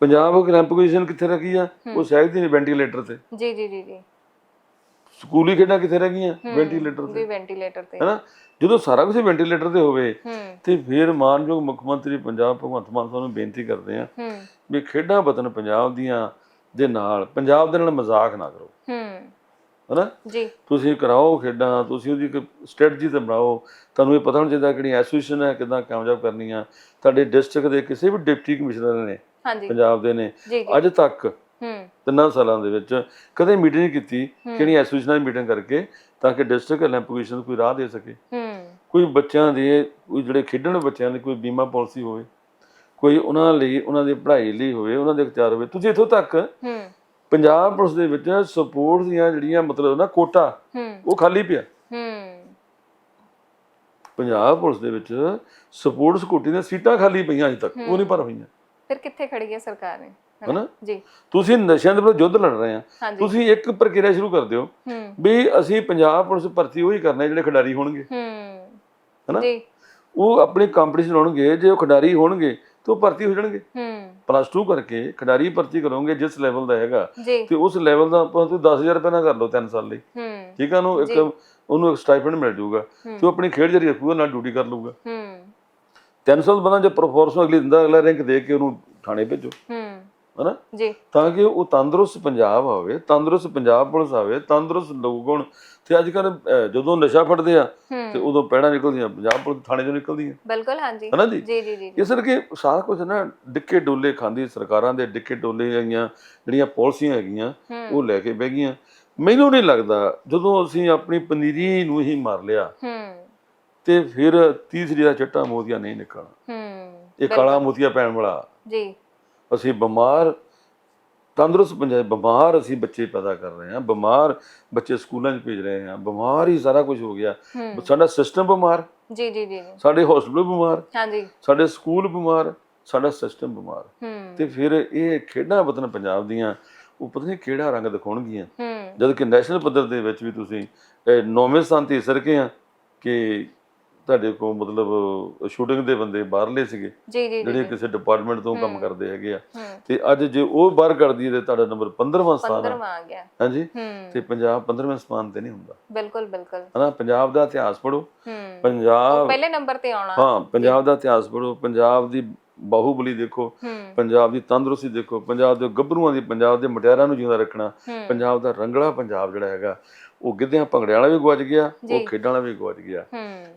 ਪੰਜਾਬ ਕੈਂਪ ਪੋਜੀਸ਼ਨ ਕਿੱਥੇ ਰਹੀ ਆ? ਉਹ ਸਹਿਕ ਦੀ ਵੈਂਟੀਲੇਟਰ ਤੇ। ਜੀ ਜੀ ਜੀ ਜੀ। ਸਕੂਲੀ ਖੇਡਾਂ ਕਿੱਥੇ ਰਹਿ ਗਈਆਂ? ਵੈਂਟੀਲੇਟਰ ਤੇ। ਵੀ ਵੈਂਟੀਲੇਟਰ ਤੇ। ਹੈਨਾ? ਜਦੋਂ ਸਾਰਾ ਕੁਝ ਵੈਂਟੀਲੇਟਰ ਤੇ ਹੋਵੇ ਤੇ ਫਿਰ ਮਾਨਯੋਗ ਮੁੱਖ ਮੰਤਰੀ ਪੰਜਾਬ ਭਗਵੰਤ ਮਾਨ ਸਾਹਿਬ ਨੂੰ ਬੇਨਤੀ ਕਰਦੇ ਆ ਵੀ ਖੇਡਾਂ ਵਤਨ ਪੰਜਾਬ ਦੀਆਂ ਦੇ ਨਾਲ ਪੰਜਾਬ ਦੇ ਨਾਲ ਮਜ਼ਾਕ ਨਾ ਕਰੋ। ਹੂੰ। ਹੈਨਾ? ਜੀ। ਤੁਸੀਂ ਕਰਾਓ ਖੇਡਾਂ ਤੁਸੀਂ ਉਹਦੀ ਇੱਕ ਸਟ੍ਰੈਟਜੀ ਤੇ ਬਣਾਓ। ਤੁਹਾਨੂੰ ਇਹ ਪਤਾ ਹੋਣਾ ਚਾਹੀਦਾ ਕਿਹੜੀ ਐਸੋਸੀਏਸ਼ਨ ਹੈ ਕਿਦਾਂ ਕਾਮਯਾਬ ਕਰਨੀ ਆ ਤੁਹਾਡੇ ਡਿਸਟ੍ਰਿਕਟ ਦੇ ਕਿਸੇ ਵੀ ਡਿਪਟੀ ਕਮਿਸ਼ਨਰ ਨੇ ਹਾਂਜੀ। ਪੰਜਾਬ ਦੇ ਨੇ। ਅੱਜ ਤੱਕ ਹੂੰ। ਤਿੰਨਾਂ ਸਾਲਾਂ ਦੇ ਵਿੱਚ ਕਦੇ ਮੀਟਿੰਗ ਨਹੀਂ ਕੀਤੀ। ਕਿਹੜੀ ਐਸੋਸੀਏਸ਼ਨ ਦੀ ਮੀਟਿੰਗ ਕਰਕੇ ਤਾਂ ਕਿ ਡਿਸਟ੍ਰਿਕਟ ਐਲੈਂਪੋਜੀਸ਼ਨ ਨੂੰ ਕੋਈ ਰਾਹ ਦੇ ਸਕੇ। ਹੂੰ। ਕੋਈ ਬੱਚਿਆਂ ਦੇ ਕੋਈ ਜਿਹੜੇ ਖੇਡਣ ਬੱਚਿਆਂ ਦੀ ਕੋਈ ਬੀਮਾ ਪਾਲਿਸੀ ਹੋਵੇ ਕੋਈ ਉਹਨਾਂ ਲਈ ਉਹਨਾਂ ਦੀ ਪੜ੍ਹਾਈ ਲਈ ਹੋਵੇ ਉਹਨਾਂ ਦੇ ਵਿਚਾਰ ਹੋਵੇ ਤੁਸੀਂ ਇੱਥੋਂ ਤੱਕ ਹੂੰ। ਪੰਜਾਬ ਪੁਲਿਸ ਦੇ ਵਿੱਚ ਸਪੋਰਟਸ ਦੀਆਂ ਜਿਹੜੀਆਂ ਮਤਲਬ ਨਾ ਕੋਟਾ ਉਹ ਖਾਲੀ ਪਿਆ। ਹੂੰ। ਪੰਜਾਬ ਪੁਲਿਸ ਦੇ ਵਿੱਚ ਸਪੋਰਟਸ ਕੋਟੀ ਦੀਆਂ ਸੀਟਾਂ ਖਾਲੀ ਪਈਆਂ ਅਜੇ ਤੱਕ ਉਹ ਨਹੀਂ ਭਰ ਹੋਈਆਂ। ਫਿਰ ਕਿੱਥੇ ਖੜੀ ਹੈ ਸਰਕਾਰ ਨੇ? ਹਨਾ? ਜੀ। ਤੁਸੀਂ ਨਸ਼ਿਆਂ ਦੇ ਵਿਰੁੱਧ ਯੁੱਧ ਲੜ ਰਹੇ ਆ। ਤੁਸੀਂ ਇੱਕ ਪ੍ਰਕਿਰਿਆ ਸ਼ੁਰੂ ਕਰ ਦਿਓ ਵੀ ਅਸੀਂ ਪੰਜਾਬ ਪੁਲਿਸ ਭਰਤੀ ਉਹੀ ਕਰਨਾ ਜਿਹੜੇ ਖਿਡਾਰੀ ਹੋਣਗੇ। ਹਨਾ? ਜੀ। ਉਹ ਆਪਣੀ ਕੰਪੀਟੀਸ਼ਨ ਹੋਣਗੇ ਜੇ ਉਹ ਖਿਡਾਰੀ ਹੋਣਗੇ ਤਾਂ ਭਰਤੀ ਹੋ ਜਾਣਗੇ। ਹੂੰ। ਪਲੱਸ 2 ਕਰਕੇ ਖਿਡਾਰੀ ਭਰਤੀ ਕਰੋਗੇ ਜਿਸ ਲੈਵਲ ਦਾ ਹੈਗਾ। ਤੇ ਉਸ ਲੈਵਲ ਦਾ ਆਪਾਂ ਤੁਸੀਂ 10000 ਰੁਪਏ ਨਾਲ ਕਰ ਲਓ 3 ਸਾਲ ਲਈ। ਹੂੰ। ਠੀਕ ਆ ਉਹਨੂੰ ਇੱਕ ਉਹਨੂੰ ਇੱਕ ਸਟਾਈਪੈਂਡ ਮਿਲ ਜਾਊਗਾ। ਤੇ ਉਹ ਆਪਣੀ ਖੇਡ ਜਾਰੀ ਰੱਖੂਗਾ ਨਾਲ ਡਿਊਟੀ ਕਰ ਲਊਗਾ। ਹੂੰ। 3 ਸਾਲ ਬਾਅਦ ਜੇ ਪਰਫਾਰਮੈਂਸ ਅਗਲੀ ਦਿੰਦਾ ਅਗਲਾ ਰੈਂਕ ਦੇ ਕੇ ਉਹਨੂੰ ਥਾਣੇ ਭੇਜੋ। ਹੂੰ। ਹਨਾ? ਜੀ। ਤਾਂ ਕਿ ਉਹ ਤੰਦਰੁਸਤ ਪੰਜਾਬ ਹੋਵੇ ਤੰਦਰੁਸਤ ਪੰਜਾਬ ਪੁਲਿਸ ਆਵੇ ਤੰਦਰੁਸਤ ਲੋਕ ਹੋਣ। ਤੇ ਅੱਜ ਕੱਲ ਜਦੋਂ ਨਸ਼ਾ ਫੜਦੇ ਆ ਤੇ ਉਦੋਂ ਪੈੜਾਂ ਨਿਕਲਦੀਆਂ ਪੰਜਾਬ ਪੁਲਿਸ ਥਾਣੇ ਚੋਂ ਨਿਕਲਦੀਆਂ। ਬਿਲਕੁਲ ਹਾਂਜੀ। ਹਨਾ ਜੀ? ਜੀ ਜੀ ਇਸ ਕਰਕੇ ਸਾਰਾ ਕੁਝ ਨਾ ਡਿੱਕੇ ਡੋਲੇ ਖਾਂਦੀ ਸਰਕਾਰਾਂ ਦੇ ਡਿੱਕੇ ਡੋਲੇ ਆਈਆਂ ਜਿਹੜੀਆਂ ਪਾਲਿਸੀਆਂ ਹੈਗੀਆਂ ਉਹ ਲੈ ਕੇ ਬਹਿ ਗਈਆਂ। ਮੈਨੂੰ ਨਹੀਂ ਲੱਗਦਾ ਜਦੋਂ ਅਸੀਂ ਆਪਣੀ ਪਨੀਰੀ ਨੂੰ ਹੀ ਮਾਰ ਲਿਆ ਹੂੰ। ਤੇ ਫਿਰ ਤੀਸਰੀ ਦਾ ਚਿੱਟਾ ਮੋਤੀਆ ਨਹੀਂ ਨਿਕਲਣਾ। ਹੂੰ ਇਹ ਕਾਲਾ ਮੋਤੀਆ ਪੈਣ ਵਾਲਾ। ਜੀ। ਅਸੀਂ ਬਿਮਾਰ ਤੰਦਰੁਸਤ ਪੰਜਾਬ ਬਿਮਾਰ ਅਸੀਂ ਬੱਚੇ ਪੈਦਾ ਕਰ ਰਹੇ ਹਾਂ ਬਿਮਾਰ ਬੱਚੇ ਸਕੂਲਾਂ 'ਚ ਭੇਜ ਰਹੇ ਹਾਂ ਬਿਮਾਰ ਹੀ ਸਾਰਾ ਕੁਝ ਹੋ ਗਿਆ। ਸਾਡਾ ਸਿਸਟਮ ਬਿਮਾਰ। ਜੀ ਜੀ ਜੀ। ਸਾਡੇ ਹਸਪੀਟਲ ਬਿਮਾਰ। ਹਾਂਜੀ। ਸਾਡੇ ਸਕੂਲ ਬਿਮਾਰ ਸਾਡਾ ਸਿਸਟਮ ਬਿਮਾਰ। ਤੇ ਫਿਰ ਇਹ ਖੇਡਾਂ ਵਤਨ ਪੰਜਾਬ ਦੀਆਂ ਉਹ ਪਤਾ ਨਹੀਂ ਕਿਹੜਾ ਰੰਗ ਦਿਖਾਉਣਗੀਆਂ। ਜਦ ਕਿ ਨੈਸ਼ਨਲ ਪੱਧਰ ਦੇ ਵਿੱਚ ਵੀ ਤੁਸੀਂ ਨੌਵੇਂ ਸਥਾਨ ਤੇ ਇਸ ਕਰਕੇ ਆ ਕਿ ਤੁਹਾਡੇ ਕੋਲ ਮਤਲਬ ਸ਼ੂਟਿੰਗ ਦੇ ਬੰਦੇ ਬਾਹਰਲੇ ਸੀਗੇ ਜੀ ਜੀ ਜੀ ਜਿਹੜੇ ਕਿਸੇ ਡਿਪਾਰਟਮੈਂਟ ਤੋਂ ਕੰਮ ਕਰਦੇ ਹੈਗੇ ਆ। ਤੇ ਅੱਜ ਜੇ ਉਹ ਬਾਹਰ ਕੱਢਦੀ ਹੈ ਤੇ ਤੁਹਾਡਾ ਨੰਬਰ 15ਵਾਂ ਸਥਾਨ ਆ। 15ਵਾਂ ਆ ਗਿਆ। ਹਾਂਜੀ? ਤੇ ਪੰਜਾਬ 15ਵੇਂ ਸਥਾਨ ਤੇ ਨਹੀਂ ਹੁੰਦਾ। ਬਿਲਕੁਲ ਬਿਲਕੁਲ। ਹਨਾ? ਪੰਜਾਬ ਦਾ ਇਤਿਹਾਸ ਪੜ੍ਹੋ। ਹੂੰ। ਪੰਜਾਬ ਪਹਿਲੇ ਨੰਬਰ ਤੇ ਆਉਣਾ। ਹਾਂ ਪੰਜਾਬ ਦਾ ਇਤਿਹਾਸ ਪੜ੍ਹੋ। ਪੰਜਾਬ ਦੀ ਬਾਹੂਬਲੀ ਦੇਖੋ। ਪੰਜਾਬ ਦੀ ਤੰਦਰੁਸਤੀ ਦੇਖੋ। ਪੰਜਾਬ ਦੇ ਗੱਭਰੂਆਂ ਦੀ ਪੰਜਾਬ ਦੇ ਮੁਟਿਆਰਾਂ ਨੂੰ ਜਿਉਂਦਾ ਰੱਖਣਾ। ਪੰਜਾਬ ਦਾ ਰੰਗਲਾ ਪੰਜਾਬ ਜਿਹੜਾ ਹੈਗਾ। ਉਹ ਗਿੱਧਿਆਂ ਭੰਗੜਿਆਂ ਵਾਲਾ ਵੀ ਗਵਾਚ ਗਿਆ। ਉਹ ਖੇਡਾਂ ਵਾਲਾ ਵੀ ਗਵਾਚ ਗਿਆ।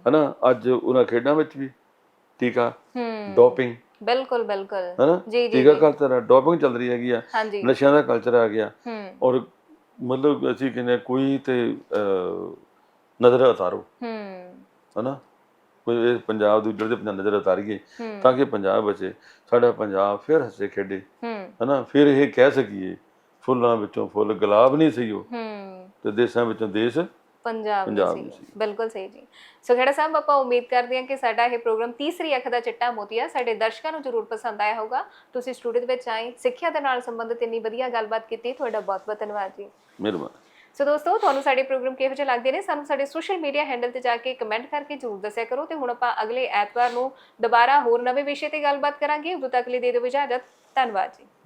ਹਨਾ ਅੱਜ ਉਹਨਾਂ ਖੇਡਾਂ ਵਿੱਚ ਵੀ ਟੀਕਾ ਡੋਪਿੰਗ। ਬਿਲਕੁਲ ਬਿਲਕੁਲ। ਹਨਾ ਜੀ ਜੀ ਟੀਕਾ। ਕਲਚਰ ਹੈ ਡੋਪਿੰਗ ਚੱਲ ਰਹੀ ਹੈਗੀ ਆ ਨਸ਼ਿਆਂ ਦਾ ਕਲਚਰ ਆ ਗਿਆ। ਔਰ ਮਤਲਬ ਅਸੀਂ ਕਹਿੰਦੇ ਕੋਈ ਤੇ ਨਜ਼ਰ ਉਤਾਰੋ। ਹੂੰ। ਹਨਾ ਕੋਈ ਇਹ ਪੰਜਾਬ ਦੀ ਉੱਜੜ ਦੇ ਪੰਜਾਬ ਨਜ਼ਰ ਉਤਾਰੀਏ ਤਾਂ ਕਿ ਪੰਜਾਬ ਬਚੇ ਸਾਡਾ ਪੰਜਾਬ ਫਿਰ ਹੱਸੇ ਖੇਡੇ। ਹਨਾ ਫਿਰ ਇਹ ਕਹਿ ਸਕੀਏ ਫੁੱਲਾਂ ਵਿੱਚੋਂ ਫੁੱਲ ਗੁਲਾਬ ਨਹੀਂ ਸਹੀ ਉਹ। ਹੂੰ। ਤੇ ਦੇਸਾਂ ਵਿੱਚੋਂ ਦੇਸ਼ ਪੰਜਾਬ ਦੀ ਸੀ ਬਿਲਕੁਲ ਸਹੀ ਜੀ। ਸੋ ਖੇੜਾ ਸਾਹਿਬ ਆਪਾਂ ਉਮੀਦ ਕਰਦੇ ਹਾਂ ਕਿ ਸਾਡਾ ਇਹ ਪ੍ਰੋਗਰਾਮ ਤੀਸਰੀ ਅੱਖ ਦਾ ਚਿੱਟਾ ਮੋਤੀਆ ਸਾਡੇ ਦਰਸ਼ਕਾਂ ਨੂੰ ਜ਼ਰੂਰ ਪਸੰਦ ਆਇਆ ਹੋਊਗਾ। ਤੁਸੀਂ ਸਟੂਡੀਓ ਦੇ ਵਿੱਚ ਆਏ ਸਿੱਖਿਆ ਦੇ ਨਾਲ ਸੰਬੰਧਿਤ ਇੰਨੀ ਵਧੀਆ ਗੱਲਬਾਤ ਕੀਤੀ ਤੁਹਾਡਾ ਬਹੁਤ ਬਹੁਤ ਧੰਨਵਾਦ ਜੀ। ਮਿਹਰਬਾਨੀ। ਸੋ ਦੋਸਤੋ ਤੁਹਾਨੂੰ ਸਾਡੇ ਪ੍ਰੋਗਰਾਮ ਕਿਹੋ ਜਿਹੇ ਲੱਗਦੇ ਨੇ ਸਾਨੂੰ ਸਾਡੇ ਸੋਸ਼ਲ ਮੀਡੀਆ ਹੈਂਡਲ ਤੇ ਜਾ ਕੇ ਕਮੈਂਟ ਕਰਕੇ ਜ਼ਰੂਰ ਦੱਸਿਆ ਕਰੋ ਤੇ ਹੁਣ ਆਪਾਂ ਅਗਲੇ ਐਤਵਾਰ ਨੂੰ ਦੁਬਾਰਾ ਹੋਰ ਨਵੇਂ ਵਿਸ਼ੇ ਤੇ ਗੱਲਬਾਤ ਕਰਾਂਗੇ। ਉਦੋਂ ਤੱਕ ਲਈ ਦੇ ਦਿਓ ਇਜਾਜ਼ਤ। ਧੰਨਵਾਦ ਜੀ।